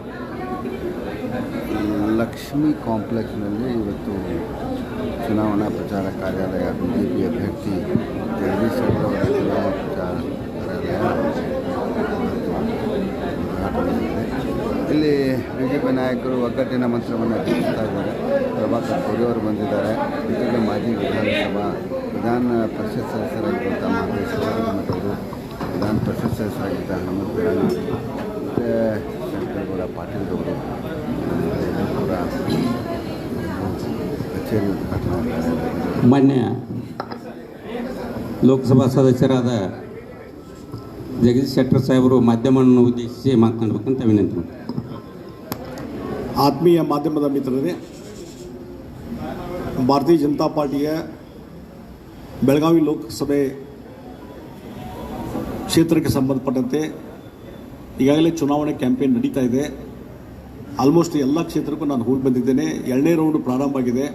ಲಕ್ಷ್ಮಿ ಕಾಂಪ್ಲೆಕ್ಸ್ನಲ್ಲಿ ಇವತ್ತು ಚುನಾವಣಾ ಪ್ರಚಾರ ಕಾರ್ಯಾಲಯ ಬಿ ಜೆ ಪಿ ಅಭ್ಯರ್ಥಿ ಜಗದೀಶ್ ಶೆಟ್ಟರ್ ಅವರ ಚುನಾವಣಾ ಪ್ರಚಾರ ಕಾರ್ಯಾಲಯ ಇಲ್ಲಿ ಬಿ ಜೆ ಪಿ ನಾಯಕರು ಒಗ್ಗಟ್ಟಿನ ಮಂತ್ರವನ್ನು ತಿಳಿಸ್ತಾ ಇದ್ದಾರೆ. ಪ್ರಭಾಕರ್ ಕೋರಿ ಅವರು ಬಂದಿದ್ದಾರೆ. ಜೊತೆಗೆ ಮಾಜಿ ವಿಧಾನಸಭಾ ವಿಧಾನ ಪರಿಷತ್ ಅವರು ವಿಧಾನ ಪರಿಷತ್ ಸದಸ್ಯರಾಗಿದ್ದ ಹನುಮಂತ ಮತ್ತು ಶಂಕರಗೌಡ ಪಾಟೀಲ್ ಅವರು. ಎಲ್ಲರೂ ಕೂಡ ಕಚೇರಿ ಉದ್ಘಾಟನಾ ಮಾನ್ಯ ಲೋಕಸಭಾ ಸದಸ್ಯರಾದ ಜಗದೀಶ್ ಶೆಟ್ಟರ್ ಸಾಹೇಬರು ಮಾಧ್ಯಮವನ್ನು ಉದ್ದೇಶಿಸಿ ಮಾತನಾಡಬೇಕಂತ ವಿನಂತಿ ಆತ್ಮೀಯ ಮಾಧ್ಯಮದ ಮಿತ್ರರೇ ಭಾರತೀಯ ಜನತಾ ಪಾರ್ಟಿಯ ಬೆಳಗಾವಿ ಲೋಕಸಭೆ ಕ್ಷೇತ್ರಕ್ಕೆ ಸಂಬಂಧಪಟ್ಟಂತೆ ಈಗಾಗಲೇ ಚುನಾವಣೆ ಕ್ಯಾಂಪೇನ್ ನಡೀತಾ ಇದೆ. ಆಲ್ಮೋಸ್ಟ್ ಎಲ್ಲ ಕ್ಷೇತ್ರಕ್ಕೂ ನಾನು ಹೋಗಿ ಬಂದಿದ್ದೇನೆ. ಎರಡನೇ ರೌಂಡ್ ಪ್ರಾರಂಭ ಆಗಿದೆ.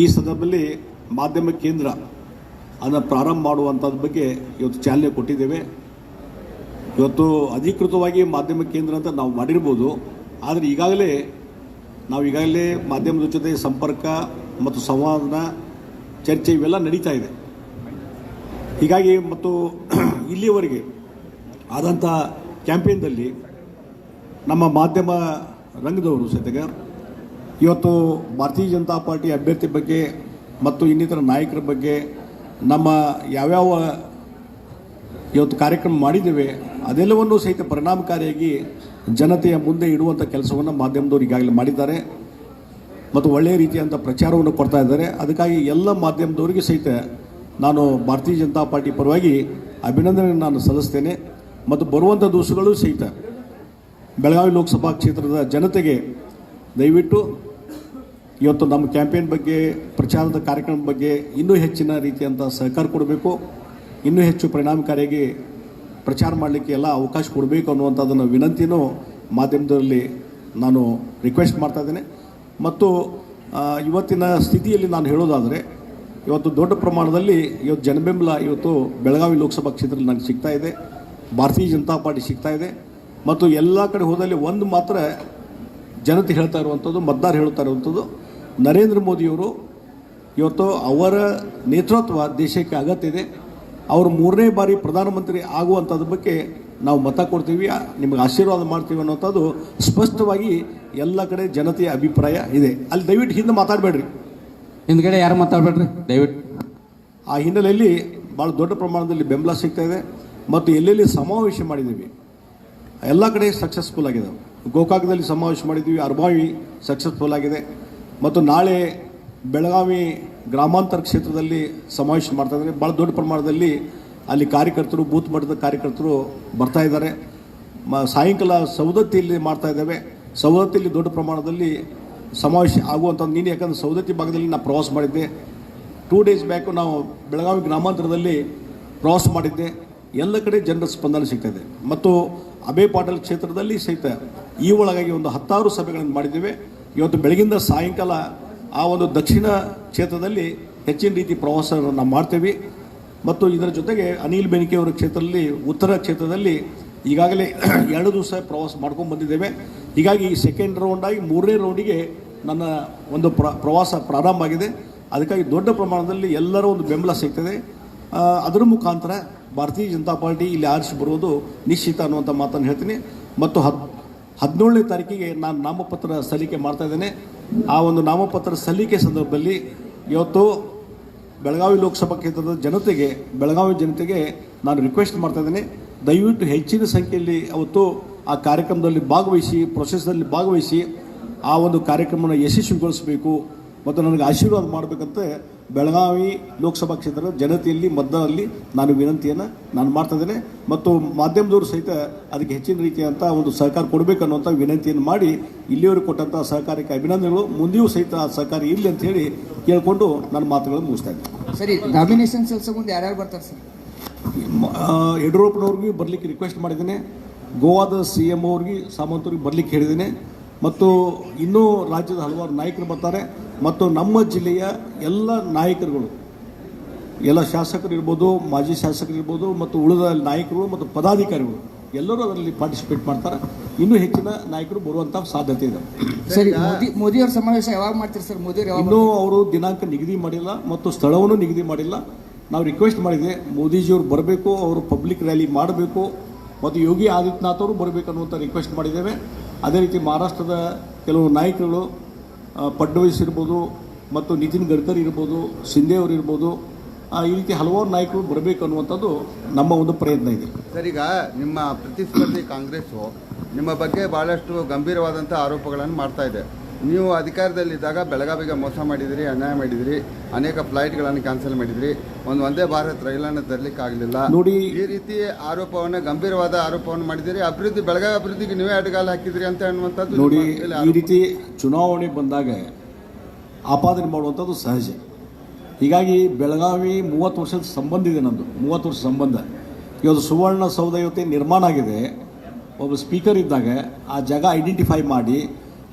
ಈ ಸಂದರ್ಭದಲ್ಲಿ ಮಾಧ್ಯಮ ಕೇಂದ್ರ ಅದನ್ನು ಪ್ರಾರಂಭ ಮಾಡುವಂಥದ್ರ ಬಗ್ಗೆ ಇವತ್ತು ಚಾಲನೆ ಕೊಟ್ಟಿದ್ದೇವೆ. ಇವತ್ತು ಅಧಿಕೃತವಾಗಿ ಮಾಧ್ಯಮ ಕೇಂದ್ರ ಅಂತ ನಾವು ಮಾಡಿರ್ಬೋದು. ಆದರೆ ಈಗಾಗಲೇ ನಾವು ಈಗಾಗಲೇ ಮಾಧ್ಯಮದ ಜೊತೆ ಸಂಪರ್ಕ ಮತ್ತು ಸಂವಾದ ಚರ್ಚೆ ಇವೆಲ್ಲ ನಡೀತಾ ಇದೆ. ಹೀಗಾಗಿ ಮತ್ತು ಇಲ್ಲಿಯವರೆಗೆ ಆದಂಥ ಕ್ಯಾಂಪೇನ್ದಲ್ಲಿ ನಮ್ಮ ಮಾಧ್ಯಮ ರಂಗದವರು ಸತೆಗೆ ಇವತ್ತು ಭಾರತೀಯ ಜನತಾ ಪಾರ್ಟಿ ಅಭ್ಯರ್ಥಿ ಬಗ್ಗೆ ಮತ್ತು ಇನ್ನಿತರ ನಾಯಕರ ಬಗ್ಗೆ ನಮ್ಮ ಯಾವ್ಯಾವ ಇವತ್ತು ಕಾರ್ಯಕ್ರಮ ಮಾಡಿದ್ದೇವೆ, ಅದೆಲ್ಲವನ್ನೂ ಸಹಿತ ಪರಿಣಾಮಕಾರಿಯಾಗಿ ಜನತೆಯ ಮುಂದೆ ಇಡುವಂಥ ಕೆಲಸವನ್ನು ಮಾಧ್ಯಮದವರು ಈಗಾಗಲೇ ಮಾಡಿದ್ದಾರೆ ಮತ್ತು ಒಳ್ಳೆಯ ರೀತಿಯಂಥ ಪ್ರಚಾರವನ್ನು ಕೊಡ್ತಾ ಇದ್ದಾರೆ. ಅದಕ್ಕಾಗಿ ಎಲ್ಲ ಮಾಧ್ಯಮದವರಿಗೆ ಸಹಿತ ನಾನು ಭಾರತೀಯ ಜನತಾ ಪಾರ್ಟಿ ಪರವಾಗಿ ಅಭಿನಂದನೆಯನ್ನು ನಾನು ಸಲ್ಲಿಸ್ತೇನೆ. ಮತ್ತು ಬರುವಂಥ ದಿವಸಗಳು ಸಹಿತ ಬೆಳಗಾವಿ ಲೋಕಸಭಾ ಕ್ಷೇತ್ರದ ಜನತೆಗೆ ದಯವಿಟ್ಟು ಇವತ್ತು ನಮ್ಮ ಕ್ಯಾಂಪೇನ್ ಬಗ್ಗೆ, ಪ್ರಚಾರದ ಕಾರ್ಯಕ್ರಮದ ಬಗ್ಗೆ ಇನ್ನೂ ಹೆಚ್ಚಿನ ರೀತಿಯಂಥ ಸಹಕಾರ ಕೊಡಬೇಕು. ಇನ್ನೂ ಹೆಚ್ಚು ಪರಿಣಾಮಕಾರಿಯಾಗಿ ಪ್ರಚಾರ ಮಾಡಲಿಕ್ಕೆ ಎಲ್ಲ ಅವಕಾಶ ಕೊಡಬೇಕು ಅನ್ನುವಂಥದ್ದನ್ನು ವಿನಂತಿನೂ ಮಾಧ್ಯಮದಲ್ಲಿ ನಾನು ರಿಕ್ವೆಸ್ಟ್ ಮಾಡ್ತಾ ಇದ್ದೇನೆ. ಮತ್ತು ಇವತ್ತಿನ ಸ್ಥಿತಿಯಲ್ಲಿ ನಾನು ಹೇಳೋದಾದರೆ, ಇವತ್ತು ದೊಡ್ಡ ಪ್ರಮಾಣದಲ್ಲಿ ಇವತ್ತು ಜನಬೆಂಬಲ ಇವತ್ತು ಬೆಳಗಾವಿ ಲೋಕಸಭಾ ಕ್ಷೇತ್ರದಲ್ಲಿ ನನಗೆ ಸಿಗ್ತಾ ಇದೆ. ಭಾರತೀಯ ಜನತಾ ಪಾರ್ಟಿ ಸಿಗ್ತಾ ಇದೆ. ಮತ್ತು ಎಲ್ಲ ಕಡೆ ಹೋದಲ್ಲಿ ಒಂದು ಮಾತ್ರ ಜನತೆ ಹೇಳ್ತಾ ಇರುವಂಥದ್ದು ಮತದಾರ ಹೇಳ್ತಾ ಇರುವಂಥದ್ದು ನರೇಂದ್ರ ಮೋದಿಯವರು ಇವತ್ತು ಅವರ ನೇತೃತ್ವ ದೇಶಕ್ಕೆ ಅಗತ್ಯ ಇದೆ. ಅವರು ಮೂರನೇ ಬಾರಿ ಪ್ರಧಾನಮಂತ್ರಿ ಆಗುವಂಥದ್ರ ಬಗ್ಗೆ ನಾವು ಮತ ಕೊಡ್ತೀವಿ. ನಿಮಗೆ ಆಶೀರ್ವಾದ ಮಾಡ್ತೀವಿ ಅನ್ನೋಂಥದ್ದು ಸ್ಪಷ್ಟವಾಗಿ ಎಲ್ಲ ಕಡೆ ಜನತೆಯ ಅಭಿಪ್ರಾಯ ಇದೆ. ಅಲ್ಲಿ ದಯವಿಟ್ಟು ಹಿಂದೆ ಮಾತಾಡಬೇಡ್ರಿ. ಹಿಂದ್ಗಡೆ ಯಾರು ಮಾತಾಡಬೇಡ್ರಿ? ದಯವಿಟ್ಟು ಆ ಹಿನ್ನೆಲೆಯಲ್ಲಿ ಭಾಳ ದೊಡ್ಡ ಪ್ರಮಾಣದಲ್ಲಿ ಬೆಂಬಲ ಸಿಗ್ತಾ ಇದೆ. ಮತ್ತು ಎಲ್ಲೆಲ್ಲಿ ಸಮಾವೇಶ ಮಾಡಿದ್ದೀವಿ, ಎಲ್ಲ ಕಡೆ ಸಕ್ಸಸ್ಫುಲ್ ಆಗಿದೆ. ಗೋಕಾಕದಲ್ಲಿ ಸಮಾವೇಶ ಮಾಡಿದ್ದೀವಿ, ಅರ್ಬಾವಿ ಸಕ್ಸಸ್ಫುಲ್ ಆಗಿದೆ. ಮತ್ತು ನಾಳೆ ಬೆಳಗಾವಿ ಗ್ರಾಮಾಂತರ ಕ್ಷೇತ್ರದಲ್ಲಿ ಸಮಾವೇಶ ಮಾಡ್ತಾ ಇದ್ದಾರೆ. ಭಾಳ ದೊಡ್ಡ ಪ್ರಮಾಣದಲ್ಲಿ ಅಲ್ಲಿ ಕಾರ್ಯಕರ್ತರು, ಬೂತ್ ಮಟ್ಟದ ಕಾರ್ಯಕರ್ತರು ಬರ್ತಾ ಇದ್ದಾರೆ. ಮ, ಸಾಯಂಕಾಲ ಸವದತ್ತಿಯಲ್ಲಿ ಮಾಡ್ತಾ ಇದ್ದೇವೆ. ಸವದತ್ತಿಯಲ್ಲಿ ದೊಡ್ಡ ಪ್ರಮಾಣದಲ್ಲಿ ಸಮಾವೇಶ ಆಗುವಂಥದ್ದು ನೀನು ಯಾಕಂದರೆ ಸವದತ್ತಿ ಭಾಗದಲ್ಲಿ ನಾನು ಪ್ರವಾಸ ಮಾಡಿದ್ದೆ. ಟೂ ಡೇಸ್ ಬ್ಯಾಕು ನಾವು ಬೆಳಗಾವಿ ಗ್ರಾಮಾಂತರದಲ್ಲಿ ಪ್ರವಾಸ ಮಾಡಿದ್ದೆ. ಎಲ್ಲ ಕಡೆ ಜನರ ಸ್ಪಂದನೆ ಸಿಗ್ತದೆ ಮತ್ತು ಅಬೆ ಪಾಟೀಲ್ ಕ್ಷೇತ್ರದಲ್ಲಿ ಸಹಿತ ಈ ಒಳಗಾಗಿ ಒಂದು ಹತ್ತಾರು ಸಭೆಗಳನ್ನು ಮಾಡಿದ್ದೇವೆ. ಇವತ್ತು ಬೆಳಗಿಂದ ಸಾಯಂಕಾಲ ಆ ಒಂದು ದಕ್ಷಿಣ ಕ್ಷೇತ್ರದಲ್ಲಿ ಹೆಚ್ಚಿನ ರೀತಿ ಪ್ರವಾಸವನ್ನು ಮಾಡ್ತೇವೆ. ಮತ್ತು ಇದರ ಜೊತೆಗೆ ಅನಿಲ್ ಬೆನಿಕೆ ಅವರ ಕ್ಷೇತ್ರದಲ್ಲಿ, ಉತ್ತರ ಕ್ಷೇತ್ರದಲ್ಲಿ ಈಗಾಗಲೇ ಎರಡು ದಿವಸ ಪ್ರವಾಸ ಮಾಡ್ಕೊಂಡು ಬಂದಿದ್ದೇವೆ. ಹೀಗಾಗಿ ಈ ಸೆಕೆಂಡ್ ರೌಂಡ್ ಆಗಿ ಮೂರನೇ ರೌಂಡಿಗೆ ನನ್ನ ಒಂದು ಪ್ರ, ಪ್ರವಾಸ ಪ್ರಾರಂಭ ಆಗಿದೆ. ಅದಕ್ಕಾಗಿ ದೊಡ್ಡ ಪ್ರಮಾಣದಲ್ಲಿ ಎಲ್ಲರ ಒಂದು ಬೆಂಬಲ ಸಿಗ್ತದೆ. ಅದರ ಮುಖಾಂತರ ಭಾರತೀಯ ಜನತಾ ಪಾರ್ಟಿ ಇಲ್ಲಿ ಆರಿಸಿ ಬರುವುದು ನಿಶ್ಚಿತ ಅನ್ನುವಂಥ ಮಾತನ್ನು ಹೇಳ್ತೀನಿ. ಮತ್ತು ಹದ್, ಹದಿನೇಳನೇ ತಾರೀಕಿಗೆ ನಾನು ನಾಮಪತ್ರ ಸಲ್ಲಿಕೆ ಮಾಡ್ತಾ ಇದ್ದೇನೆ. ಆ ಒಂದು ನಾಮಪತ್ರ ಸಲ್ಲಿಕೆ ಸಂದರ್ಭದಲ್ಲಿ ಇವತ್ತು ಬೆಳಗಾವಿ ಲೋಕಸಭಾ ಕ್ಷೇತ್ರದ ಜನತೆಗೆ, ಬೆಳಗಾವಿ ಜನತೆಗೆ ನಾನು ರಿಕ್ವೆಸ್ಟ್ ಮಾಡ್ತಾ ಇದ್ದೇನೆ. ದಯವಿಟ್ಟು ಹೆಚ್ಚಿನ ಸಂಖ್ಯೆಯಲ್ಲಿ ಅವತ್ತು ಆ ಕಾರ್ಯಕ್ರಮದಲ್ಲಿ ಭಾಗವಹಿಸಿ ಪ್ರೊಸೆಸ್ನಲ್ಲಿ ಭಾಗವಹಿಸಿ ಆ ಒಂದು ಕಾರ್ಯಕ್ರಮವನ್ನು ಯಶಸ್ವಿಗೊಳಿಸಬೇಕು ಮತ್ತು ನನಗೆ ಆಶೀರ್ವಾದ ಮಾಡಬೇಕಂತ ಬೆಳಗಾವಿ ಲೋಕಸಭಾ ಕ್ಷೇತ್ರದ ಜನತೆಯಲ್ಲಿ ಮತದಾರರಲ್ಲಿ ನಾನು ವಿನಂತಿಯನ್ನು ನಾನು ಮಾಡ್ತಾ ಇದ್ದೇನೆ. ಮತ್ತು ಮಾಧ್ಯಮದವರು ಸಹಿತ ಅದಕ್ಕೆ ಹೆಚ್ಚಿನ ರೀತಿಯಂಥ ಒಂದು ಸಹಕಾರ ಕೊಡಬೇಕು ಅನ್ನುವಂಥ ವಿನಂತಿಯನ್ನು ಮಾಡಿ ಇಲ್ಲಿಯವರು ಕೊಟ್ಟಂಥ ಸಹಕಾರಕ್ಕೆ ಅಭಿನಂದನೆಗಳು. ಮುಂದೆಯೂ ಸಹಿತ ಆ ಸಹಕಾರ ಇರಲಿ ಅಂತ ಹೇಳಿ ಕೇಳಿಕೊಂಡು ನನ್ನ ಮಾತುಗಳನ್ನು ಮುಗಿಸ್ತಾ ಇದ್ದೀನಿ. ಸರಿ ನಾಮಿನೇಷನ್ ಮುಂದೆ ಯಾರ್ಯಾರು ಬರ್ತಾರೆ ಸರ್? ಯಡಿಯೂರಪ್ಪನವ್ರಿಗೆ ಬರಲಿಕ್ಕೆ ರಿಕ್ವೆಸ್ಟ್ ಮಾಡಿದ್ದೇನೆ. ಗೋವಾದ ಸಿ ಎಂ ಅವ್ರಿಗೆ ಸಾಮಂತವ್ರಿಗೆ ಬರಲಿಕ್ಕೆ ಹೇಳಿದ್ದೇನೆ. ಮತ್ತು ಇನ್ನೂ ರಾಜ್ಯದ ಹಲವಾರು ನಾಯಕರು ಬರ್ತಾರೆ. ಮತ್ತು ನಮ್ಮ ಜಿಲ್ಲೆಯ ಎಲ್ಲ ನಾಯಕರುಗಳು ಎಲ್ಲ ಶಾಸಕರು ಇರ್ಬೋದು ಮಾಜಿ ಶಾಸಕರು ಇರ್ಬೋದು ಮತ್ತು ಉಳಿದ ನಾಯಕರು ಮತ್ತು ಪದಾಧಿಕಾರಿಗಳು ಎಲ್ಲರೂ ಅದರಲ್ಲಿ ಪಾರ್ಟಿಸಿಪೇಟ್ ಮಾಡ್ತಾರೆ. ಇನ್ನೂ ಹೆಚ್ಚಿನ ನಾಯಕರು ಬರುವಂತಹ ಸಾಧ್ಯತೆ ಇದೆ. ಸರಿ ಮೋದಿ ಅವ್ರ ಸಮಾವೇಶ ಯಾವಾಗ ಮಾಡ್ತೀರಿ ಸರ್? ಮೋದಿ ಇನ್ನೂ ಅವರು ದಿನಾಂಕ ನಿಗದಿ ಮಾಡಿಲ್ಲ ಮತ್ತು ಸ್ಥಳವನ್ನು ನಿಗದಿ ಮಾಡಿಲ್ಲ. ನಾವು ರಿಕ್ವೆಸ್ಟ್ ಮಾಡಿದೆ ಮೋದಿಜಿಯವರು ಬರಬೇಕು ಅವರು ಪಬ್ಲಿಕ್ ರ್ಯಾಲಿ ಮಾಡಬೇಕು ಮತ್ತು ಯೋಗಿ ಆದಿತ್ಯನಾಥ್ ಅವರು ಬರಬೇಕು ಅನ್ನುವಂಥ ರಿಕ್ವೆಸ್ಟ್ ಮಾಡಿದ್ದೇವೆ. ಅದೇ ರೀತಿ ಮಹಾರಾಷ್ಟ್ರದ ಕೆಲವು ನಾಯಕರುಗಳು ಫಡ್ನವೀಸ್ ಇರ್ಬೋದು ಮತ್ತು ನಿತಿನ್ ಗಡ್ಕರಿ ಇರ್ಬೋದು ಶಿಂದೆ ಅವರು ಇರ್ಬೋದು ಈ ರೀತಿ ಹಲವಾರು ನಾಯಕರು ಬರಬೇಕು ಅನ್ನುವಂಥದ್ದು ನಮ್ಮ ಒಂದು ಪ್ರಯತ್ನ ಇದೆ. ಸರ್, ಈಗ ನಿಮ್ಮ ಪ್ರತಿಸ್ಪರ್ಧಿ ಕಾಂಗ್ರೆಸ್ಸು ನಿಮ್ಮ ಬಗ್ಗೆ ಭಾಳಷ್ಟು ಗಂಭೀರವಾದಂಥ ಆರೋಪಗಳನ್ನು ಮಾಡ್ತಾ ಇದೆ. ನೀವು ಅಧಿಕಾರದಲ್ಲಿದ್ದಾಗ ಬೆಳಗಾವಿಗೆ ಮೋಸ ಮಾಡಿದಿರಿ ಅನ್ಯಾಯ ಮಾಡಿದಿರಿ ಅನೇಕ ಫ್ಲೈಟ್ಗಳನ್ನು ಕ್ಯಾನ್ಸಲ್ ಮಾಡಿದಿರಿ. ಒಂದು ಒಂದೇ ಭಾರತ್ ರೈಲನ್ನು ತರಲಿಕ್ಕೆ ಆಗಲಿಲ್ಲ. ನೋಡಿ ಈ ರೀತಿ ಆರೋಪವನ್ನು ಗಂಭೀರವಾದ ಆರೋಪವನ್ನು ಮಾಡಿದಿರಿ ಅಭಿವೃದ್ಧಿ ಬೆಳಗಾವಿ ಅಭಿವೃದ್ಧಿಗೆ ನೀವೇ ಅಡ್ಗಾಲ ಹಾಕಿದಿರಿ ಅಂತ ಅನ್ನುವಂಥದ್ದು ನೋಡಿ ಈ ರೀತಿ ಚುನಾವಣೆ ಬಂದಾಗ ಆಪಾದನೆ ಮಾಡುವಂಥದ್ದು ಸಹಜ. ಹೀಗಾಗಿ ಬೆಳಗಾವಿ ಮೂವತ್ತು ವರ್ಷದ ಸಂಬಂಧ ಇದೆ ನಂದು. ಮೂವತ್ತು ವರ್ಷ ಸಂಬಂಧ. ಇವತ್ತು ಸುವರ್ಣ ಸೌಧ ಇವತ್ತೇ ನಿರ್ಮಾಣ ಆಗಿದೆ. ಒಬ್ಬ ಸ್ಪೀಕರ್ ಇದ್ದಾಗ ಆ ಜಾಗ ಐಡೆಂಟಿಫೈ ಮಾಡಿ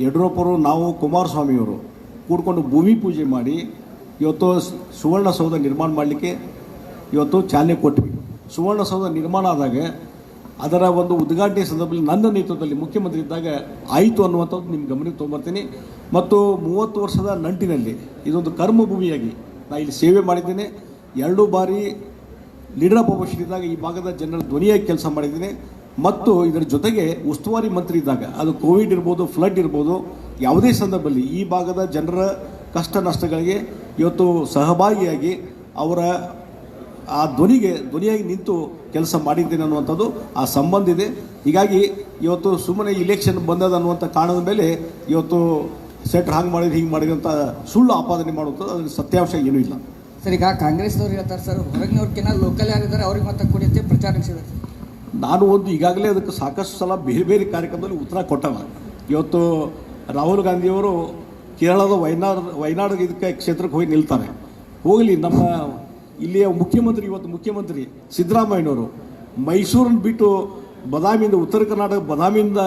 ಯಡಿಯೂರಪ್ಪರು, ನಾವು ಕುಮಾರಸ್ವಾಮಿಯವರು ಕೂಡ್ಕೊಂಡು ಭೂಮಿ ಪೂಜೆ ಮಾಡಿ ಇವತ್ತು ಸುವರ್ಣಸೌಧ ನಿರ್ಮಾಣ ಮಾಡಲಿಕ್ಕೆ ಇವತ್ತು ಚಾಲನೆ ಕೊಟ್ವಿ. ಸುವರ್ಣಸೌಧ ನಿರ್ಮಾಣ ಆದಾಗ ಅದರ ಒಂದು ಉದ್ಘಾಟನೆ ಸಂದರ್ಭದಲ್ಲಿ ನನ್ನ ನೇತೃತ್ವದಲ್ಲಿ ಮುಖ್ಯಮಂತ್ರಿ ಇದ್ದಾಗ ಆಯಿತು ಅನ್ನುವಂಥದ್ದು ನಿಮ್ಮ ಗಮನಕ್ಕೆ ತೊಗೊಂಬರ್ತೀನಿ. ಮತ್ತು ಮೂವತ್ತು ವರ್ಷದ ನಂಟಿನಲ್ಲಿ ಇದೊಂದು ಕರ್ಮಭೂಮಿಯಾಗಿ ನಾ ಇಲ್ಲಿ ಸೇವೆ ಮಾಡಿದ್ದೇನೆ. ಎರಡು ಬಾರಿ ಲೀಡರ್ ಆಫ್ ಇದ್ದಾಗ ಈ ಭಾಗದ ಜನರ ಧ್ವನಿಯಾಗಿ ಕೆಲಸ ಮಾಡಿದ್ದೀನಿ. ಮತ್ತು ಇದರ ಜೊತೆಗೆ ಉಸ್ತುವಾರಿ ಮಂತ್ರಿ ಇದ್ದಾಗ, ಅದು ಕೋವಿಡ್ ಇರ್ಬೋದು, ಫ್ಲಡ್ ಇರ್ಬೋದು, ಯಾವುದೇ ಸಂದರ್ಭದಲ್ಲಿ ಈ ಭಾಗದ ಜನರ ಕಷ್ಟ ನಷ್ಟಗಳಿಗೆ ಇವತ್ತು ಸಹಭಾಗಿಯಾಗಿ ಅವರ ಆ ಧ್ವನಿಗೆ, ಧ್ವನಿಯಾಗಿ ನಿಂತು ಕೆಲಸ ಮಾಡಿದ್ದೇನೆ ಅನ್ನುವಂಥದ್ದು ಆ ಸಂಬಂಧ ಇದೆ. ಹೀಗಾಗಿ ಇವತ್ತು ಸುಮ್ಮನೆ ಇಲೆಕ್ಷನ್ ಬಂದದ ಅನ್ನುವಂಥ ಕಾರಣದ ಮೇಲೆ ಇವತ್ತು ಸೆಟ್ ಹಾಂಗೆ ಮಾಡಿದ್ರೆ ಹಿಂಗೆ ಮಾಡಿದಂಥ ಸುಳ್ಳು ಆಪಾದನೆ ಮಾಡುವಂಥದ್ದು ಅದ್ರ ಸತ್ಯಾಂಶ ಏನೂ ಇಲ್ಲ. ಸರ್, ಈಗ ಕಾಂಗ್ರೆಸ್ನವ್ರು ಹೇಳ್ತಾರೆ ಸರ್ ಹೊರಗಿನವ್ರಕ್ಕಿಂತ ಲೋಕಲ್ ಯಾರಿದ್ದಾರೆ, ಅವ್ರಿಗೆ ಮತ್ತೆ ಕುಡಿಯುತ್ತೆ ಪ್ರಚಾರ ನಡೆಸಿದ್ದಾರೆ ನಾನು ಒಂದು ಈಗಾಗಲೇ ಅದಕ್ಕೆ ಸಾಕಷ್ಟು ಸಲ ಬೇರೆ ಬೇರೆ ಕಾರ್ಯಕ್ರಮದಲ್ಲಿ ಉತ್ತರ ಕೊಟ್ಟವ. ಇವತ್ತು ರಾಹುಲ್ ಗಾಂಧಿಯವರು ಕೇರಳದ ವಯನಾಡ್ ವಯನಾಡ್ ಇದಕ್ಕೆ ಕ್ಷೇತ್ರಕ್ಕೆ ಹೋಗಿ ನಿಲ್ತಾರೆ. ಹೋಗಲಿ, ನಮ್ಮ ಇಲ್ಲಿಯ ಮುಖ್ಯಮಂತ್ರಿ, ಇವತ್ತು ಮುಖ್ಯಮಂತ್ರಿ ಸಿದ್ದರಾಮಯ್ಯನವರು ಮೈಸೂರನ್ನು ಬಿಟ್ಟು ಬದಾಮಿಯಿಂದ ಉತ್ತರ ಕರ್ನಾಟಕ, ಬದಾಮಿಯಿಂದ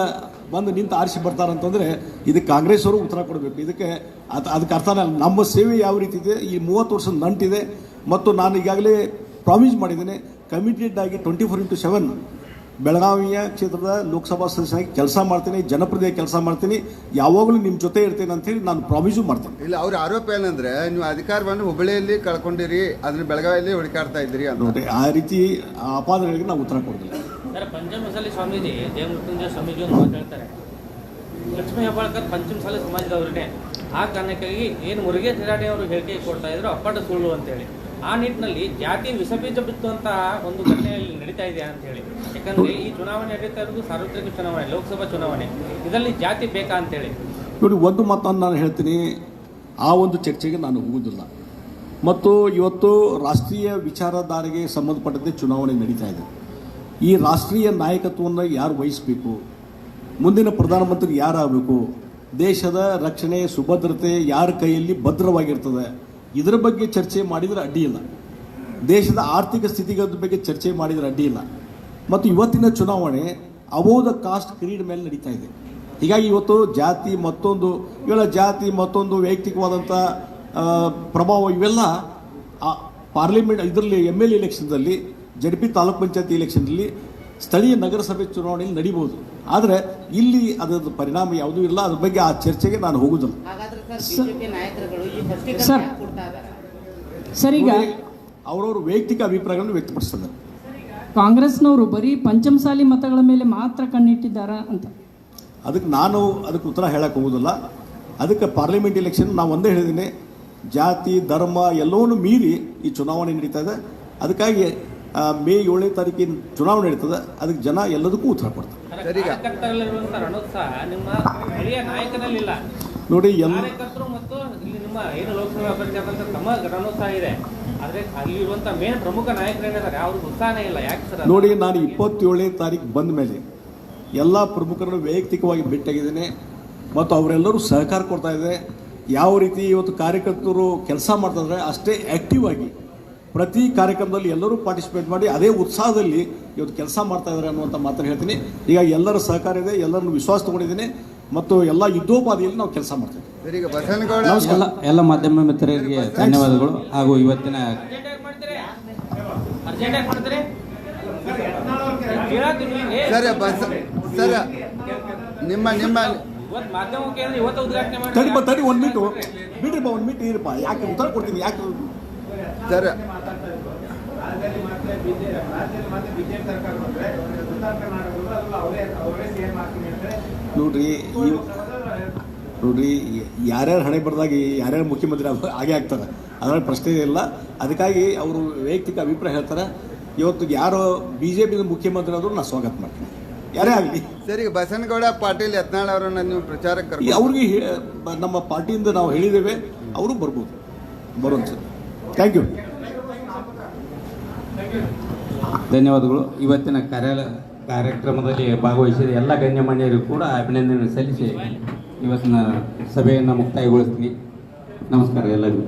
ಬಂದು ನಿಂತು ಆರಿಸಿ ಬರ್ತಾರಂತಂದರೆ ಇದಕ್ಕೆ ಕಾಂಗ್ರೆಸ್ ಅವರು ಉತ್ತರ ಕೊಡಬೇಕು. ಇದಕ್ಕೆ ಅದು, ಅದಕ್ಕೆ ಅರ್ಥ ಅಲ್ಲ. ನಮ್ಮ ಸೇವೆ ಯಾವ ರೀತಿ ಇದೆ? ಈ ಮೂವತ್ತು ವರ್ಷದ ನಂಟಿದೆ. ಮತ್ತು ನಾನು ಈಗಾಗಲೇ ಪ್ರಾಮಿಸ್ ಮಾಡಿದ್ದೇನೆ ಕಮಿಟೆಡ್ ಆಗಿ ಟ್ವೆಂಟಿ ಫೋರ್ ಇಂಟು ಸೆವೆನ್ ಬೆಳಗಾವಿಯ ಕ್ಷೇತ್ರದ ಲೋಕಸಭಾ ಸದಸ್ಯನಾಗಿ ಕೆಲಸ ಮಾಡ್ತೀನಿ ಜನಪ್ರತಿನಿಧಿ ಕೆಲಸ ಮಾಡ್ತೀನಿ ಯಾವಾಗಲೂ ನಿಮ್ಮ ಜೊತೆ ಇರ್ತೀನಿ ಅಂತೇಳಿ ನಾನು ಪ್ರಾಮಿಸು ಮಾಡ್ತೀನಿ. ಇಲ್ಲ ಅವ್ರ ಆರೋಪ ಏನಂದ್ರೆ ನೀವು ಅಧಿಕಾರವನ್ನು ಹುಬ್ಬಳ್ಳಿಯಲ್ಲಿ ಕಳ್ಕೊಂಡಿರಿ ಅದನ್ನ ಬೆಳಗಾವಿಯಲ್ಲಿ ಹುಡುಕಾಡ್ತಾ ಇದ್ದೀರಿ ಅಂತ. ನೋಡಿ ಆ ರೀತಿ ಆ ಆಪಾದನೆಗಳಿಗೆ ನಾವು ಉತ್ತರ ಕೊಡೋದಿಲ್ಲ. ಸರ್ ಪಂಚಮಸಾಲಿ ಸ್ವಾಮೀಜಿ ದೇವಮೃತ್ಯುಂಜಯ ಸ್ವಾಮೀಜಿ ಒಂದು ಮಾತು ಹೇಳ್ತಾರೆ. ಲಕ್ಷ್ಮೀ ಹೆಬ್ಬಾಳ್ಕರ್ ಪಂಚಮಸಾಲಿ ಸಮಾಜದವ್ರನ್ನೇ ಆ ಕಾರಣಕ್ಕಾಗಿ ಏನು ಮುರುಗೇಶ್ ನಿರಾಣಿ ಅವರು ಹೇಳಿಕೆ ಕೊಡ್ತಾ ಇದ್ರು ಅಪ್ಪಟ ಸುಳ್ಳು ಅಂತೇಳಿ ಆ ನಿಟ್ಟಿನಲ್ಲಿ ಜಾತಿ ವಿಷಬೀಜ ಬಿತ್ತುವಂತಹ ಒಂದು ಘಟನೆಯಲ್ಲಿ ನಡೀತಾ ಇದೆ ಅಂತ ಹೇಳಿ. ಯಾಕಂದ್ರೆ ಈ ಚುನಾವಣೆ ನಡೀತಾ ಇರೋದು ಸಾರ್ವತ್ರಿಕ ಚುನಾವಣೆ, ಲೋಕಸಭಾ ಚುನಾವಣೆ. ಇದರಲ್ಲಿ ಜಾತಿ ಬೇಕಾ ಅಂತ ಹೇಳಿ. ನೋಡಿ, ಒಂದು ಮಾತನ್ನು ನಾನು ಹೇಳ್ತೀನಿ. ಆ ಒಂದು ಚರ್ಚೆಗೆ ನಾನು ಹೋಗುವುದಿಲ್ಲ. ಮತ್ತು ಇವತ್ತು ರಾಷ್ಟ್ರೀಯ ವಿಚಾರಧಾರೆಗೆ ಸಂಬಂಧಪಟ್ಟಂತೆ ಚುನಾವಣೆ ನಡೀತಾ ಇದೆ. ಈ ರಾಷ್ಟ್ರೀಯ ನಾಯಕತ್ವವನ್ನು ಯಾರು ವಹಿಸಬೇಕು? ಮುಂದಿನ ಪ್ರಧಾನಮಂತ್ರಿ ಯಾರಾಗಬೇಕು? ದೇಶದ ರಕ್ಷಣೆ, ಸುಭದ್ರತೆ ಯಾರ ಕೈಯಲ್ಲಿ ಭದ್ರವಾಗಿರ್ತದೆ? ಇದರ ಬಗ್ಗೆ ಚರ್ಚೆ ಮಾಡಿದರೆ ಅಡ್ಡಿ ಇಲ್ಲ. ದೇಶದ ಆರ್ಥಿಕ ಸ್ಥಿತಿಗತಿ ಬಗ್ಗೆ ಚರ್ಚೆ ಮಾಡಿದರೆ ಅಡ್ಡಿ ಇಲ್ಲ. ಮತ್ತು ಇವತ್ತಿನ ಚುನಾವಣೆ ಅಬೋಧ ಕಾಸ್ಟ್ ಕ್ರೀಡ್ ಮೇಲೆ ನಡೀತಾ ಇದೆ. ಹೀಗಾಗಿ ಇವತ್ತು ಜಾತಿ ಮತ್ತೊಂದು, ಇವೆಲ್ಲ ಜಾತಿ ಮತ್ತೊಂದು ವೈಯಕ್ತಿಕವಾದಂಥ ಪ್ರಭಾವ ಇವೆಲ್ಲ ಪಾರ್ಲಿಮೆಂಟ್, ಇದರಲ್ಲಿ ಎಂ ಎಲ್ ಎಲೆಕ್ಷನ್ದಲ್ಲಿ ಜಡ್ ಪಿ ತಾಲೂಕ್ ಪಂಚಾಯತಿ ಎಲೆಕ್ಷನ್ನಲ್ಲಿ ಸ್ಥಳೀಯ ನಗರಸಭೆ ಚುನಾವಣೆಯಲ್ಲಿ ನಡೀಬೋದು ಆದರೆ ಇಲ್ಲಿ ಅದರ ಪರಿಣಾಮ ಯಾವುದೂ ಇಲ್ಲ. ಅದ್ರ ಬಗ್ಗೆ ಆ ಚರ್ಚೆಗೆ ನಾನು ಹೋಗುವುದಿಲ್ಲ ಹಾಗಾದ್ರೆ ಸರ್ ಸರ್. ಈಗ ಅವರವ್ರ ವೈಯಕ್ತಿಕ ಅಭಿಪ್ರಾಯಗಳನ್ನು ವ್ಯಕ್ತಪಡಿಸ್ತಾರೆ ಕಾಂಗ್ರೆಸ್ನವರು ಬರೀ ಪಂಚಮಸಾಲಿ ಮತಗಳ ಮೇಲೆ ಮಾತ್ರ ಕಣ್ಣಿಟ್ಟಿದ್ದಾರ ಅಂತ. ಅದಕ್ಕೆ ನಾನು ಅದಕ್ಕೆ ಉತ್ತರ ಹೇಳಕ್ಕೆ ಹೋಗೋದಿಲ್ಲ. ಅದಕ್ಕೆ ಪಾರ್ಲಿಮೆಂಟ್ ಎಲೆಕ್ಷನ್ ನಾವು ಒಂದೇ ಹೇಳಿದ್ದೀನಿ. ಜಾತಿ ಧರ್ಮ ಎಲ್ಲವನ್ನೂ ಮೀರಿ ಈ ಚುನಾವಣೆ ನಡೀತಾ ಇದೆ. ಅದಕ್ಕಾಗಿ ಮೇ ಏಳನೇ ತಾರೀಕಿನ ಚುನಾವಣೆ ನಡೀತದೆ. ಅದಕ್ಕೆ ಜನ ಎಲ್ಲದಕ್ಕೂ ಉತ್ತರ ಕೊಡ್ತಾರೆ. ನೋಡಿ ಎಲ್ಲ ನೋಡಿ ನಾನು ಇಪ್ಪತ್ತೇಳನೇ ತಾರೀಕು ಬಂದ ಮೇಲೆ ಎಲ್ಲ ಪ್ರಮುಖರನ್ನು ವೈಯಕ್ತಿಕವಾಗಿ ಭೇಟಿಯಾಗಿದ್ದೇನೆ. ಮತ್ತು ಅವರೆಲ್ಲರೂ ಸಹಕಾರ ಕೊಡ್ತಾ ಇದೆ ಯಾವ ರೀತಿ ಇವತ್ತು ಕಾರ್ಯಕರ್ತರು ಕೆಲಸ ಮಾಡ್ತಾರೆ ಅಷ್ಟೇ ಆಕ್ಟಿವ್ ಆಗಿ ಪ್ರತಿ ಕಾರ್ಯಕ್ರಮದಲ್ಲಿ ಎಲ್ಲರೂ ಪಾರ್ಟಿಸಿಪೇಟ್ ಮಾಡಿ ಅದೇ ಉತ್ಸಾಹದಲ್ಲಿ ಇವತ್ತು ಕೆಲಸ ಮಾಡ್ತಾ ಇದ್ದಾರೆ ಅನ್ನುವಂಥ ಮಾತನ್ನು ಹೇಳ್ತೀನಿ. ಈಗ ಎಲ್ಲರ ಸಹಕಾರ ಇದೆ ಎಲ್ಲರನ್ನು ವಿಶ್ವಾಸ ತಗೊಂಡಿದ್ದೀನಿ ಮತ್ತು ಎಲ್ಲ ಯುದ್ಧೋಪಾದಿಯಲ್ಲಿ ನಾವು ಕೆಲಸ ಮಾಡ್ತೇವೆ ಎಲ್ಲ ಎಲ್ಲ ಮಾಧ್ಯಮ ಮಿತ್ರರಿಗೆ ಧನ್ಯವಾದಗಳು. ಹಾಗೂ ಇವತ್ತಿನ ನಿಮ್ಮ ನಿಮ್ಮ ಇವತ್ತು ಮಾಧ್ಯಮ ಕೇಳಿದ್ರೆ ಇವತ್ತು ಉದ್ಘಾಟನೆ ಮಾಡಿ ತಡಿಪ ತಡಿ ಒಂದು ಬಿಟ್ಟು ಬಿಡ್ರಿಪ್ಪ ಒಂದು ಮಿನಿಟ್ ಇರಪ್ಪ. ಯಾಕೆ ಉತ್ತರ ಕೊಡ್ತೀನಿ ಯಾಕೆ ಅಂದ್ರೆ ನೋಡ್ರಿ ಈ ನೋಡ್ರಿ ಯಾರ್ಯಾರು ಹಣೆ ಬರ್ದಾಗ ಯಾರ್ಯಾರು ಮುಖ್ಯಮಂತ್ರಿ ಆಗ- ಆಗೇ ಆಗ್ತಾರೆ. ಅದರಲ್ಲಿ ಪ್ರಶ್ನೆ ಇಲ್ಲ. ಅದಕ್ಕಾಗಿ ಅವರು ವೈಯಕ್ತಿಕ ಅಭಿಪ್ರಾಯ ಹೇಳ್ತಾರೆ. ಇವತ್ತು ಯಾರು ಬಿ ಜೆ ಪಿದ ಮುಖ್ಯಮಂತ್ರಿ ಆದರೂ ನಾನು ಸ್ವಾಗತ ಮಾಡ್ತೀನಿ. ಯಾರೇ ಆಗಲಿ. ಸರಿ ಈಗ ಬಸನಗೌಡ ಪಾಟೀಲ್ ಯತ್ನಾಳ್ ಅವರನ್ನು ನೀವು ಪ್ರಚಾರಕ್ಕೆ ಅವ್ರಿಗೆ ನಮ್ಮ ಪಾರ್ಟಿಯಿಂದ ನಾವು ಹೇಳಿದ್ದೇವೆ. ಅವರು ಬರ್ಬೋದು. ಬರೋಣ ಸರ್. ಥ್ಯಾಂಕ್ ಯು ಧನ್ಯವಾದಗಳು. ಇವತ್ತಿನ ಕಾರ್ಯಾಲ, ಕಾರ್ಯಕ್ರಮದಲ್ಲಿ ಭಾಗವಹಿಸಿದ ಎಲ್ಲ ಗಣ್ಯಮಾನ್ಯರಿಗೂ ಕೂಡ ಅಭಿನಂದನೆ ಸಲ್ಲಿಸಿ ಇವತ್ತಿನ ಸಭೆಯನ್ನು ಮುಕ್ತಾಯಗೊಳಿಸ್ತೀನಿ. ನಮಸ್ಕಾರ ಎಲ್ಲರಿಗೂ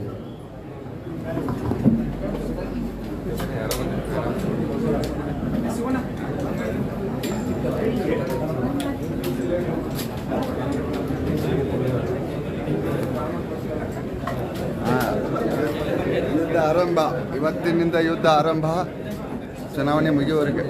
ಹಾ. ಯುದ್ಧ ಆರಂಭ. ಇವತ್ತಿನಿಂದ ಯುದ್ಧ ಆರಂಭ. ಚುನಾವಣೆ ಮುಗಿಯುವವರೆಗೆ.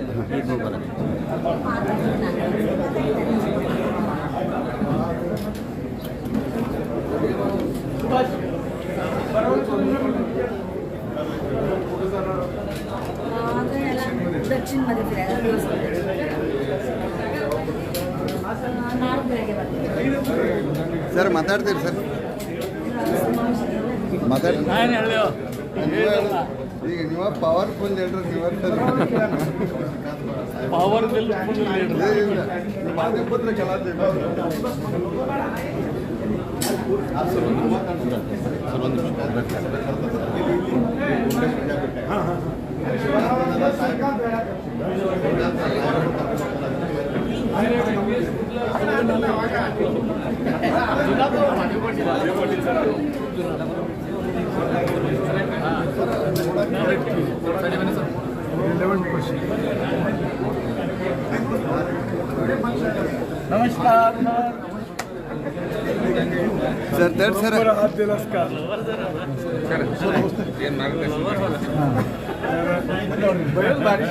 ಸರ್ ಮಾತಾಡ್ತೀರಿ ಸರ್? ಮಾತಾಡ್ತೀನಿ ಈಗ ನೀವ ಪವರ್ಫುಲ್ ಲೀಡರ್ ನೀವ ಪವರ್ಫುಲ್ ಮಾಧ್ಯಮಪತ್ರ ಚಲಾತೆ नमस्कार. सर दर सर हात दिलास का बरेच भारी